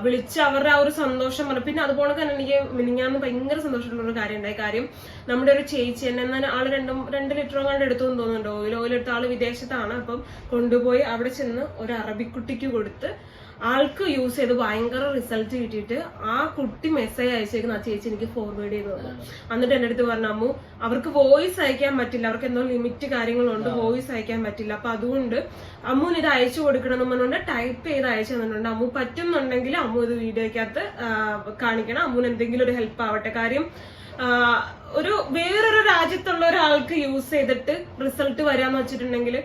വിളിച്ച് അവരുടെ ആ ഒരു സന്തോഷം പറഞ്ഞു. പിന്നെ അതുപോലെ തന്നെ എനിക്ക് മിനിഞ്ഞാന്ന് ഭയങ്കര സന്തോഷമുള്ള ഒരു കാര്യം ഉണ്ടായി കാര്യം നമ്മുടെ ഒരു ചേച്ചി എന്നെ ആൾ രണ്ടും രണ്ട് ലിറ്ററോ കണ്ട് എടുത്തു തോന്നുന്നുണ്ട്? ഓയിൽ ഓയിൽ എടുത്ത ആൾ വിദേശത്താണ്. അപ്പം കൊണ്ടുപോയി അവിടെ ചെന്ന് ഒരു അറബിക്കുട്ടിക്ക് കൊടുത്ത് ആൾക്ക് യൂസ് ചെയ്ത് ഭയങ്കര റിസൾട്ട് കിട്ടിയിട്ട് ആ കുട്ടി മെസ്സേജ് അയച്ചേക്കുന്ന ആ ചേച്ചി എനിക്ക് ഫോർവേഡ് ചെയ്ത് തന്നു. എന്നിട്ട് എന്റെ അടുത്ത് പറഞ്ഞു അമ്മു അവർക്ക് വോയിസ് അയക്കാൻ പറ്റില്ല. അവർക്ക് എന്തോ ലിമിറ്റ് കാര്യങ്ങളുണ്ട് വോയിസ് അയക്കാൻ പറ്റില്ല. അപ്പൊ അതുകൊണ്ട് അമ്മുവിന് ഇത് അയച്ചു കൊടുക്കണം എന്ന് പറഞ്ഞുകൊണ്ട് ടൈപ്പ് ചെയ്ത് അയച്ചു തന്നിട്ടുണ്ട്. അമ്മു പറ്റുന്നുണ്ടെങ്കിൽ അമ്മു ഇത് വീഡിയോക്കകത്ത് കാണിക്കണം. അമ്മുവിന് എന്തെങ്കിലും ഒരു ഹെൽപ്പ് ആവട്ടെ. കാര്യം ഒരു വേറൊരു രാജ്യത്തുള്ള ഒരാൾക്ക് യൂസ് ചെയ്തിട്ട് റിസൾട്ട് വരാന്ന് വെച്ചിട്ടുണ്ടെങ്കിൽ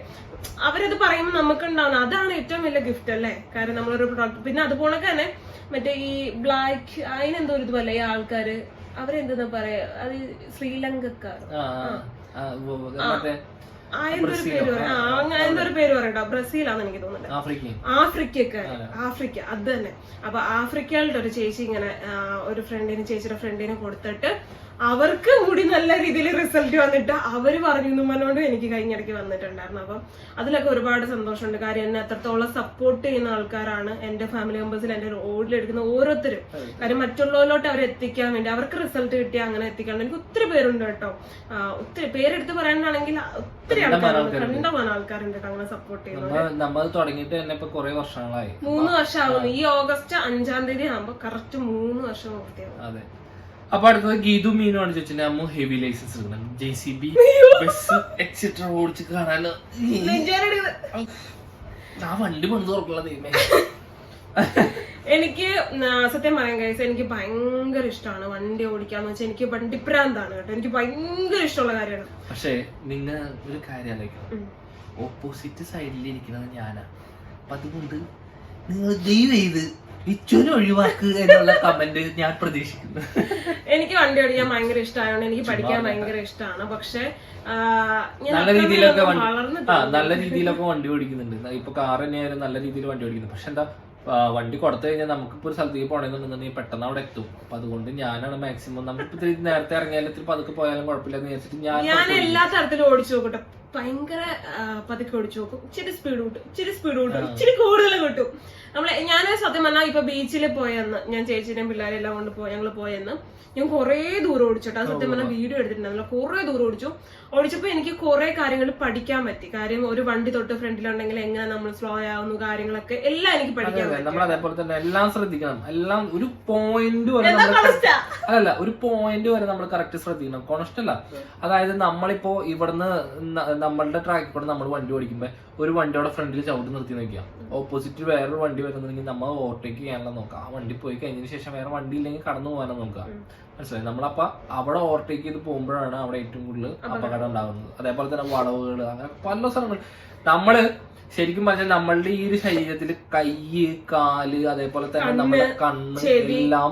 അവരത് പറയുമ്പോൾ നമുക്കുണ്ടാവുന്ന അതാണ് ഏറ്റവും വലിയ ഗിഫ്റ്റ് അല്ലേ? കാരണം നമ്മളൊരു പ്രൊഡക്റ്റ് പിന്നെ അതുപോലെ തന്നെ മറ്റേ ഈ ബ്ലാക്ക് അതിനെന്തോ ഒരു ഇതുപോലെ ഈ ആൾക്കാര് അവരെന്താ പറയാ? അത് ശ്രീലങ്കക്കാർ എന്തൊരു പേര് പറയണ്ട? പറയട്ടോ ബ്രസീലാന്ന് എനിക്ക് തോന്നുന്നുണ്ട്. Africa Africa. അത് തന്നെ. അപ്പൊ ആഫ്രിക്കയിലുള്ള ഒരു ചേച്ചി ഇങ്ങനെ ഒരു ഫ്രണ്ടിന് ചേച്ചിയുടെ ഫ്രണ്ടിന് കൊടുത്തിട്ട് അവർക്ക് കൂടി നല്ല രീതിയിൽ റിസൾട്ട് വന്നിട്ട് അവർ പറഞ്ഞു പറഞ്ഞുകൊണ്ട് എനിക്ക് കഴിഞ്ഞിടയ്ക്ക് വന്നിട്ടുണ്ടായിരുന്നു. അപ്പം അതിലൊക്കെ ഒരുപാട് സന്തോഷമുണ്ട്. കാര്യം എന്നെ അത്രത്തോളം സപ്പോർട്ട് ചെയ്യുന്ന ആൾക്കാരാണ് എന്റെ ഫാമിലി മെമ്പേഴ്സിൽ എന്റെ റോഡിലെടുക്കുന്ന ഓരോരുത്തരും. കാര്യം മറ്റുള്ളവരിലോട്ട് അവർ എത്തിക്കാൻ വേണ്ടി അവർക്ക് റിസൾട്ട് കിട്ടിയാൽ അങ്ങനെ എത്തിക്കാൻ എനിക്ക് ഒത്തിരി പേരുണ്ട് കേട്ടോ. ഒത്തിരി പേരെടുത്ത് പറയാനാണെങ്കിൽ ഒത്തിരി ആൾക്കാരുണ്ട്. കണ്ടമാനം ആൾക്കാരുണ്ട് കേട്ടോ അങ്ങനെ സപ്പോർട്ട് ചെയ്യുന്നത്. നമ്മ നമ്മൾ തുടങ്ങിയിട്ട് തന്നെ ഇപ്പൊ കുറെ വർഷങ്ങളായി. മൂന്ന് വർഷമാകുന്നു ഈ ഓഗസ്റ്റ് അഞ്ചാം തീയതി ആകുമ്പോ കറക്റ്റ് മൂന്ന് വർഷം പൂർത്തിയാകും അപ്പൊ അടുത്തത് ഗീതു മീനുമാണ് ചോദിച്ചാൽ അമ്മ ഹെവി ലൈസൻസ് എടുക്കണം J C B bus etcetera ഓടിച്ച് കാണാനോ ആ വണ്ടി പണിത് തുറക്കുള്ള ദൈവമേ. എനിക്ക് സത്യം പറയാൻ കഴിച്ച എനിക്ക് ഭയങ്കര ഇഷ്ടമാണ് വണ്ടി ഓടിക്കാന്ന് വെച്ചാൽ എനിക്ക് വണ്ടിപ്രാന്താണ് കേട്ടോ. എനിക്ക് ഭയങ്കര ഇഷ്ടമുള്ള കാര്യമാണ്. പക്ഷേ നിങ്ങൾ ഒരു കാര്യം ആലോചിക്കണം. ഓപ്പോസിറ്റ് സൈഡിൽ ഇരിക്കുന്നത് ഞാനാ. അപ്പൊ അതുകൊണ്ട് നിങ്ങൾ ദൈവം ചെയ്ത് വിച്ചുവിനെ ഒഴിവാക്കുക എന്നുള്ള കമന്റ് ഞാൻ പ്രതീക്ഷിക്കുന്നു. എനിക്ക് വണ്ടി ഓടിക്കാൻ ഭയങ്കര ഇഷ്ടമായതുകൊണ്ട് എനിക്ക് പഠിക്കാൻ ഭയങ്കര ഇഷ്ടമാണ് പക്ഷെ നല്ല രീതിയിലൊക്കെ. ആ നല്ല രീതിയിലൊക്കെ വണ്ടി ഓടിക്കുന്നുണ്ട്. ഇപ്പൊ കാർ തന്നെയായാലും നല്ല രീതിയിൽ വണ്ടി ഓടിക്കുന്നു. പക്ഷെ എന്താ വണ്ടി കൊടുത്തു കഴിഞ്ഞാൽ നമുക്കിപ്പോ ഒരു സ്ഥലത്തേക്ക് പോകണമെന്നുണ്ടെങ്കിൽ പെട്ടെന്ന് അവിടെ എത്തും. അപ്പൊ അതുകൊണ്ട് ഞാനാണ് മാക്സിമം നമുക്ക് ഇത്തിരി നേരത്തെ ഇറങ്ങിയാലും ഇത്തിരി പതുക്കെ പോയാലും കുഴപ്പമില്ലെന്ന് വിചാരിച്ചിട്ട് ഞാൻ ഞാൻ എല്ലാ തരത്തിലും ഓടിച്ചു നോക്കട്ടെ. ഭയങ്കര പതുക്കെ ഓടിച്ചു നോക്കും. ഇച്ചിരി സ്പീഡ് കിട്ടും. ഇച്ചിരി സ്പീഡ് കിട്ടും. ഇച്ചിരി കൂടുതൽ കിട്ടും. നമ്മളെ ഞാൻ സത്യം പറഞ്ഞാൽ ഇപ്പൊ ബീച്ചിൽ പോയെന്ന്. ഞാൻ ചേച്ചിനെയും പിള്ളേരെല്ലാം കൊണ്ട് പോയി ഞങ്ങൾ പോയെന്ന്. ഞാൻ കുറേ ദൂരം ഓടിച്ചോട്ടോ. സത്യം പറഞ്ഞാൽ വീഡിയോ എടുത്തിട്ടുണ്ടായിരുന്നില്ല. കുറേ ദൂരം ഓടിച്ചു. ഓടിച്ചപ്പോൾ എനിക്ക് കുറേ കാര്യങ്ങൾ പഠിക്കാൻ പറ്റി. കാര്യം ഒരു വണ്ടി തൊട്ട് ഫ്രണ്ടിലുണ്ടെങ്കിൽ എങ്ങനെ നമ്മൾ സ്ലോ ആവുന്നു കാര്യങ്ങളൊക്കെ എല്ലാം എനിക്ക് പഠിക്കാൻ നമ്മൾ അതേപോലെ തന്നെ എല്ലാം ശ്രദ്ധിക്കണം. എല്ലാം ഒരു പോയിന്റ് വരെ അല്ലല്ല ഒരു പോയിന്റ് വരെ നമ്മൾ കറക്റ്റ് ശ്രദ്ധിക്കണം. കോൺസ്റ്റല്ല അതായത് നമ്മളിപ്പോ ഇവിടുന്ന് നമ്മളുടെ ട്രാക്കിൽ കൂടെ നമ്മൾ വണ്ടി ഓടിക്കുമ്പോൾ ഒരു വണ്ടിയുടെ ഫ്രണ്ടിൽ ചവിട്ടി നിർത്തി നോക്കിയാ. ഓപ്പോസിറ്റ് വേറൊരു വണ്ടി വരുന്നുണ്ടെങ്കിൽ നമ്മൾ ഓവർടേക്ക് ചെയ്യാനുള്ള നോക്കാം. ആ വണ്ടി പോയി കഴിഞ്ഞതിന് ശേഷം വേറെ വണ്ടി ഇല്ലെങ്കിൽ കടന്നു പോകാനോ നോക്കുക മനസ്സിലായി? നമ്മളപ്പ അവിടെ ഓവർടേക്ക് ചെയ്ത് പോകുമ്പോഴാണ് അവിടെ ഏറ്റവും കൂടുതൽ അപകടം. ഉണ്ടാകുന്നത്. അതേപോലെ തന്നെ വളവുകൾ അങ്ങനെ പല സ്ഥലങ്ങൾ നമ്മൾ ശരിക്കും പറഞ്ഞാൽ നമ്മളുടെ ഈ ഒരു ശരീരത്തിൽ കൈ കാൽ അതേപോലെ തന്നെ നമ്മുടെ കണ്ണ് എല്ലാം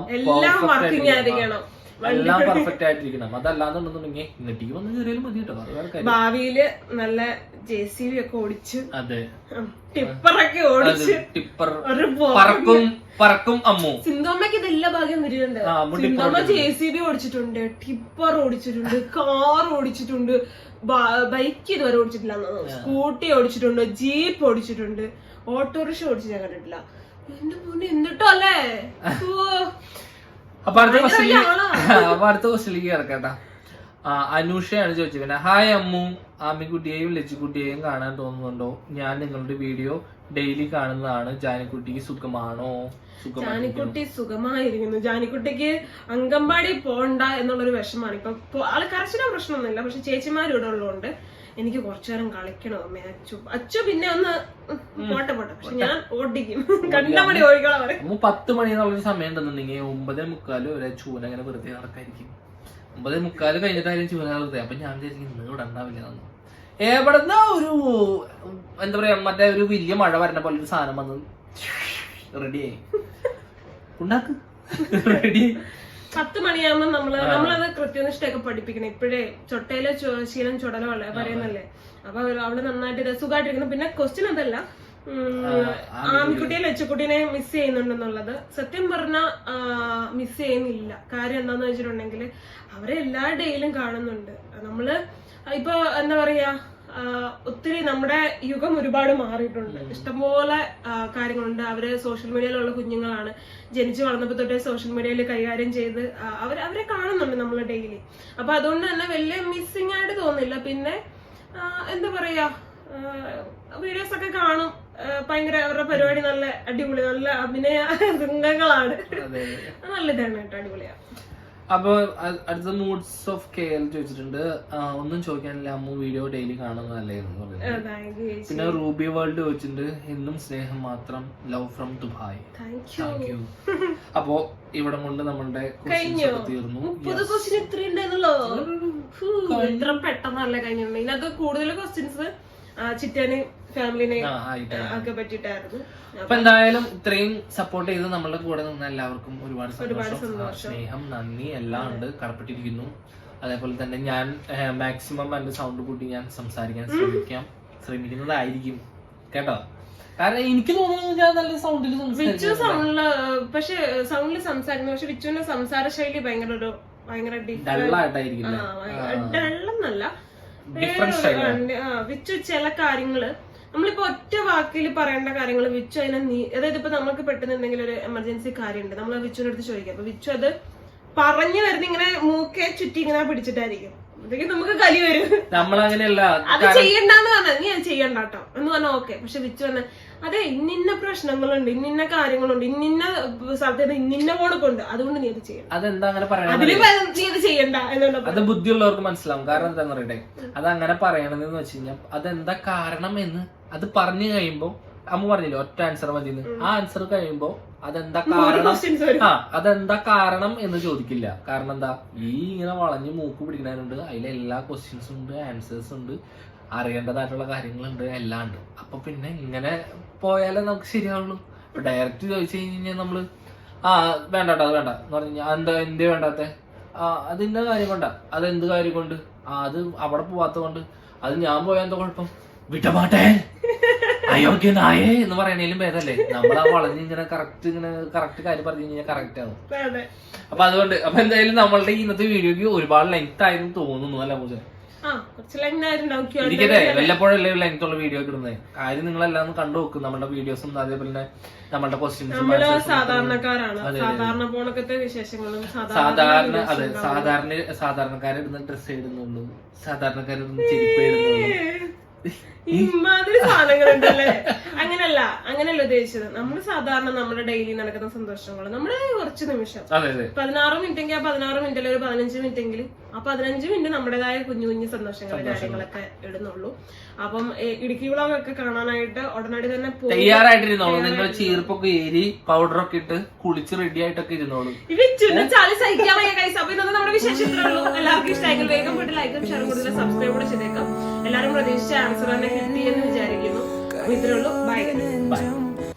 ആയിരിക്കണം. എല്ലാം പെർഫെക്റ്റ് ആയിട്ടിരിക്കണം. അതല്ലാന്നുണ്ടെന്നുണ്ടെങ്കിൽ നെറ്റിക്ക് വന്ന് കയറിയാലും മതി കേട്ടോ. വേറെ ഭാവിയിൽ നല്ല ജെ സി ബി ഒക്കെ ഓടിച്ച് അതെ. ടിപ്പറൊക്കെ ഓടിച്ച് ടിപ്പർ. പറക്കും പറക്കും അമ്മു. സിന്തോമ്മക്ക് ഇതെല്ലാം ഭാഗ്യം വരുന്നുണ്ട് ടിപ്പർ ജെ സി ബി ഓടിച്ചിട്ടുണ്ട്. ടിപ്പർ ഓടിച്ചിട്ടുണ്ട് കാർ ഓടിച്ചിട്ടുണ്ട് ബൈക്ക് ഇതുവരെ ഓടിച്ചിട്ടില്ല. സ്കൂട്ടി ഓടിച്ചിട്ടുണ്ട് ജീപ്പ് ഓടിച്ചിട്ടുണ്ട് ഓട്ടോറിക്ഷ ഓടിച്ച് ഞാൻ കണ്ടിട്ടില്ല. എന്റെ പൊന്നെ എന്നിട്ടോ അല്ലേ? അപ്പൊ അടുത്ത ക്വസ്റ്റിലേക്ക്. അപ്പൊ അടുത്ത ക്വസ്റ്റിലേക്ക് കിടക്കട്ടാ. അനുഷയാണ് ചോദിച്ചിരിക്കുന്നത് ഹായ് അമ്മു ആമിക്കുട്ടിയെയും ലജ്ജിക്കുട്ടിയെയും കാണാൻ തോന്നുന്നുണ്ടോ? ഞാൻ നിങ്ങളുടെ വീഡിയോ ഡെയിലി കാണുന്നതാണ്. ജാനിക്കുട്ടിക്ക് സുഖമാണോ? ജാനിക്കുട്ടി സുഖമായിരിക്കുന്നു. ജാനിക്കുട്ടിക്ക് അങ്കമ്പാടി പോണ്ട എന്നുള്ളൊരു വിഷമാണ്. ഇപ്പൊ ആൾ കരച്ചില പ്രശ്നമൊന്നുമില്ല. പക്ഷെ ചേച്ചിമാരും ഇവിടെ ഉള്ളതുകൊണ്ട് എനിക്ക് കുറച്ചു നേരം കളിക്കണോ അമ്മേ. അച്ചു അച്ചു പിന്നെ ഒന്ന് പോട്ടെ പോട്ടെ. പക്ഷെ ഞാൻ ഓടിക്കും. കണ്ടമണി ഓടിക്കണം അവരെ. അമ്മു പത്ത് മണി എന്നുള്ളൊരു സമയം തന്നിട്ടുണ്ടെങ്കിൽ ഒമ്പതേ മുക്കാലും ഒരു ചൂന അങ്ങനെ വെറുതെ നടക്കായിരിക്കും. ഒമ്പതേ മുക്കാൽ കഴിഞ്ഞിട്ടായാലും ചൂന വെറുതെ. അപ്പൊ ഞാൻ വിചാരിക്കും ഇന്ന് ഇവിടെ ഉണ്ടാവില്ല എന്ന്. എവിടെന്ന ഒരു എന്താ പറയാ മറ്റേ ഒരു വലിയ മഴ വരണ പോലെ ഒരു സാധനം വന്ന് റെഡിയായി ഉണ്ടാക്ക് റെഡി പത്ത് മണിയാകുമ്പോ നമ്മൾ നമ്മളത് കൃത്യനിഷ്ഠയൊക്കെ പഠിപ്പിക്കണം. ഇപ്പോഴേ ചൊട്ടയിലെ ശീലം ചുടലോ അല്ലേ പറയുന്നല്ലേ? അപ്പൊ അവൾ നന്നായിട്ട് സുഖമായിട്ടിരിക്കുന്നു പിന്നെ ക്വസ്റ്റ്യൻ അതല്ല. ആൺകുട്ടിയെ ലച്ചക്കുട്ടീനെ മിസ് ചെയ്യുന്നുണ്ടെന്നുള്ളത്. സത്യം പറഞ്ഞ മിസ് ചെയ്യുന്നില്ല. കാര്യം എന്താന്ന് വെച്ചിട്ടുണ്ടെങ്കിൽ അവരെ എല്ലാ ഡേയിലും കാണുന്നുണ്ട്. നമ്മൾ ഇപ്പൊ എന്താ പറയാ ഒത്തിരി നമ്മുടെ യുഗം ഒരുപാട് മാറിയിട്ടുണ്ട്. ഇഷ്ടംപോലെ കാര്യങ്ങളുണ്ട്. അവർ സോഷ്യൽ മീഡിയയിലുള്ള കുഞ്ഞുങ്ങളാണ്. ജനിച്ചു വളർന്നപ്പോൾ തൊട്ടേ സോഷ്യൽ മീഡിയയിൽ കൈകാര്യം ചെയ്ത് അവർ അവരെ കാണുന്നുണ്ട് നമ്മൾ ഡെയിലി അപ്പൊ അതുകൊണ്ട് തന്നെ വലിയ മിസ്സിംഗ് ആയിട്ട് തോന്നില്ല പിന്നെ എന്താ പറയാ വീഡിയോസ് ഒക്കെ കാണും. ഭയങ്കര അവരുടെ പരിപാടി നല്ല അടിപൊളി നല്ല അഭിനയ രംഗങ്ങളാണ്. നല്ല ഇതാണ് കേട്ടോ അടിപൊളിയാ. അപ്പൊ അടുത്ത മൂഡ്സ് ഓഫ് കെയർ ചോദിച്ചിട്ടുണ്ട്. ഒന്നും ചോദിക്കാനില്ല. അമ്മു വീഡിയോ ഡെയിലി കാണുന്നതല്ലേ എന്ന് പറയുന്നത്. താങ്ക് പിന്നെ റൂബി വേൾഡ് ചോദിച്ചിട്ടുണ്ട്. എന്നും സ്നേഹം മാത്രം love from Dubai thank you അപ്പോ ഇവിടെ കൊണ്ട് നമ്മളുടെ തീർന്നു. മുപ്പത് ക്വസ്റ്റ്യൻ ഇത്ര ഉണ്ടെന്നല്ലോ ഇത്ര പെട്ടെന്നല്ല കഴിഞ്ഞിട്ടുണ്ട് ഇതിനകത്ത് കൂടുതൽ ക്വസ്റ്റ്യൻസ് ചിറ്റാന് ഫാമിലിനെ. ഒക്കെ പറ്റിയിട്ടായിരുന്നു. അപ്പൊ എന്തായാലും ഇത്രയും സപ്പോർട്ട് ചെയ്ത് നമ്മളുടെ കൂടെ നിന്ന എല്ലാവർക്കും ഒരുപാട് സന്തോഷം. സ്നേഹം നന്ദി എല്ലാം ഉണ്ട്. കടപ്പെട്ടിരിക്കുന്നു. അതേപോലെ തന്നെ ഞാൻ മാക്സിമം എന്റെ സൗണ്ട് കൂട്ടി ഞാൻ സംസാരിക്കാൻ ശ്രമിക്കാം. ശ്രമിക്കുന്നതായിരിക്കും. കേട്ടോ? കാരണം എനിക്ക് തോന്നുന്നു ഞാൻ നല്ല സൗണ്ടിൽ വിച്ചു സൗണ്ടിൽ പക്ഷെ സൗണ്ടിൽ സംസാരിക്കുന്നു പക്ഷെ വിച്ചുവിന്റെ സംസാര ശൈലി ഭയങ്കര ഒരു ഭയങ്കര ഡള്ളായിട്ടായിരിക്കില്ല? ഡള്ളെന്നല്ല. വിച്ചു ചില കാര്യങ്ങൾ നമ്മളിപ്പോ ഒറ്റ വാക്കിൽ പറയേണ്ട കാര്യങ്ങൾ വിച്ചു അതിനെ നീ അതായത് ഇപ്പൊ നമുക്ക് പെട്ടെന്ന് എന്തെങ്കിലും ഒരു എമർജൻസി കാര്യമുണ്ട് നമ്മൾ വിച്ചുവിനടുത്ത് ചോദിക്കാം. അപ്പൊ വിച്ചു അത് പറഞ്ഞു വരുന്ന ഇങ്ങനെ മൂക്കെ ചുറ്റി ഇങ്ങനെ പിടിച്ചിട്ടായിരിക്കും. നമുക്ക് കലി വരും. നമ്മളങ്ങനെയല്ല. അത് ചെയ്യണ്ടെന്ന് പറഞ്ഞ. ഞാൻ ചെയ്യണ്ട കേട്ടോ എന്ന് പറഞ്ഞാൽ ഓക്കെ. പക്ഷെ വിച്ചു പറഞ്ഞ അതെ ഇന്നിന്ന പ്രശ്നങ്ങളുണ്ട് ഇന്നിന്ന കാര്യങ്ങളുണ്ട് ഇന്നിന്ന സ്ഥലത്ത് ഇന്നിന്ന പോണക്കുണ്ട് അതുകൊണ്ട് നീ അത് ചെയ്യണം അതെന്താ അങ്ങനെ പറയണത് നീ അത് ചെയ്യണ്ട എന്നുള്ളത് അത് ബുദ്ധിയുള്ളവർക്ക് മനസ്സിലാവും. കാരണം എന്താന്ന് പറയട്ടെ? അത് അങ്ങനെ പറയണതെന്ന് വെച്ച് കഴിഞ്ഞാൽ അതെന്താ കാരണം എന്ന് അത് പറഞ്ഞു കഴിയുമ്പോ അമ്മ പറഞ്ഞില്ലേ ഒറ്റ ആൻസർ മതി ആ ആൻസർ കഴിയുമ്പോ അതെന്താ കാരണം? ആ അതെന്താ കാരണം എന്ന് ചോദിക്കില്ല. കാരണം എന്താ? ഈ ഇങ്ങനെ വളഞ്ഞ് മൂക്ക് പിടിക്കണുണ്ട് അതിലെ എല്ലാ ക്വസ്റ്റ്യൻസും ഉണ്ട് ആൻസേഴ്സ് ഉണ്ട്. അറിയേണ്ടതായിട്ടുള്ള കാര്യങ്ങളുണ്ട് എല്ലാം ഉണ്ട്. അപ്പൊ പിന്നെ ഇങ്ങനെ പോയാലേ നമുക്ക് ശരിയാവുള്ളൂ. ഡയറക്റ്റ് ചോദിച്ചു കഴിഞ്ഞാൽ നമ്മൾ ആ വേണ്ട അത് വേണ്ട എന്ന് പറഞ്ഞു എന്താ എന്ത് വേണ്ടാത്തെ? ആ അതിന്റെ കാര്യം കൊണ്ടാ. അത് എന്ത് കാര്യം കൊണ്ട്? ആ അത് അവിടെ പോവാത്ത കൊണ്ട്. അത് ഞാൻ പോയാൽ എന്താ കുഴപ്പം? വിട്ടമാട്ടെ അയോഗ്യനായേ എന്ന് പറയണേലും ഭേദല്ലേ? നമ്മളാ വളഞ്ഞ് ഇങ്ങനെ കറക്റ്റ് ഇങ്ങനെ കറക്റ്റ് കാര്യം പറഞ്ഞു കഴിഞ്ഞാൽ കറക്റ്റ് ആവും. അതെ. അപ്പൊ അതുകൊണ്ട് അപ്പൊ എന്തായാലും നമ്മളുടെ ഇന്നത്തെ വീഡിയോക്ക് ഒരുപാട് ലെങ്ത് ആയിരുന്നു തോന്നുന്നു അല്ല പൂജ? ഇരിക്കട്ടെ വല്ലപ്പോഴല്ലേ ലെങ്ത് ഉള്ള വീഡിയോ ഇടുന്നത് കാര്യം നിങ്ങളെല്ലാം ഒന്ന് കണ്ടു നോക്കും നമ്മുടെ വീഡിയോസും അതേപോലെ തന്നെ നമ്മളുടെ ക്വസ്റ്റ്യൻസും സാധാരണ അതെ സാധാരണ സാധാരണക്കാരിടുന്ന ഡ്രസ്സ് ഇടുന്നുള്ളൂ സാധാരണക്കാരിടുന്ന ചെരുപ്പ് ഇടുന്നുള്ളൂ. ഇമാതിരി സാധനങ്ങളുണ്ടല്ലേ? അങ്ങനല്ല അങ്ങനല്ല ഉദ്ദേശിച്ചത്. നമ്മൾ സാധാരണ നമ്മുടെ ഡെയിലി നടക്കുന്ന സന്തോഷങ്ങൾ നമ്മുടെ കുറച്ച് നിമിഷം. പതിനാറ് മിനിറ്റ് എങ്കിൽ ആ പതിനാറ് മിനിറ്റിൽ ഒരു പതിനഞ്ച് മിനിറ്റ് എങ്കിൽ ആ പതിനഞ്ച് മിനിറ്റ് നമ്മുടേതായ കുഞ്ഞു കുഞ്ഞു സന്തോഷങ്ങൾ കാര്യങ്ങളൊക്കെ ഇടുന്നുള്ളൂ. അപ്പം ഇടുക്കി വ്ളോഗ് ഒക്കെ കാണാനായിട്ട് ഉടനടി തന്നെ തയ്യാറായിട്ടിരുന്നോളൂ. നിങ്ങൾ ചീർപ്പൊക്കെ ഏരി പൗഡറൊക്കെ ഇട്ട് കുളിച്ച് റെഡി ആയിട്ടൊക്കെ ഇരുന്നോളൂ. ചാലി സഹിക്കാൻ വയ്യ കൈസ് അപ്പൊ ഇന്നത്തെ നമ്മുടെ വിശേഷം എല്ലാവർക്കും ഇഷ്ടമെങ്കിൽ വേഗം പോയിട്ട് ലൈക്കും ഷെയറും കൂടുതൽ സബ്സ്ക്രൈബ് കൂടെ ചെയ്തേക്കാം. എല്ലാവരും പ്രതീക്ഷിച്ച ആൻസർ തന്നെ കിട്ടി എന്ന് വിചാരിക്കുന്നു. അപ്പൊ ഇത്രയുള്ളൂ ബൈ. ബൈ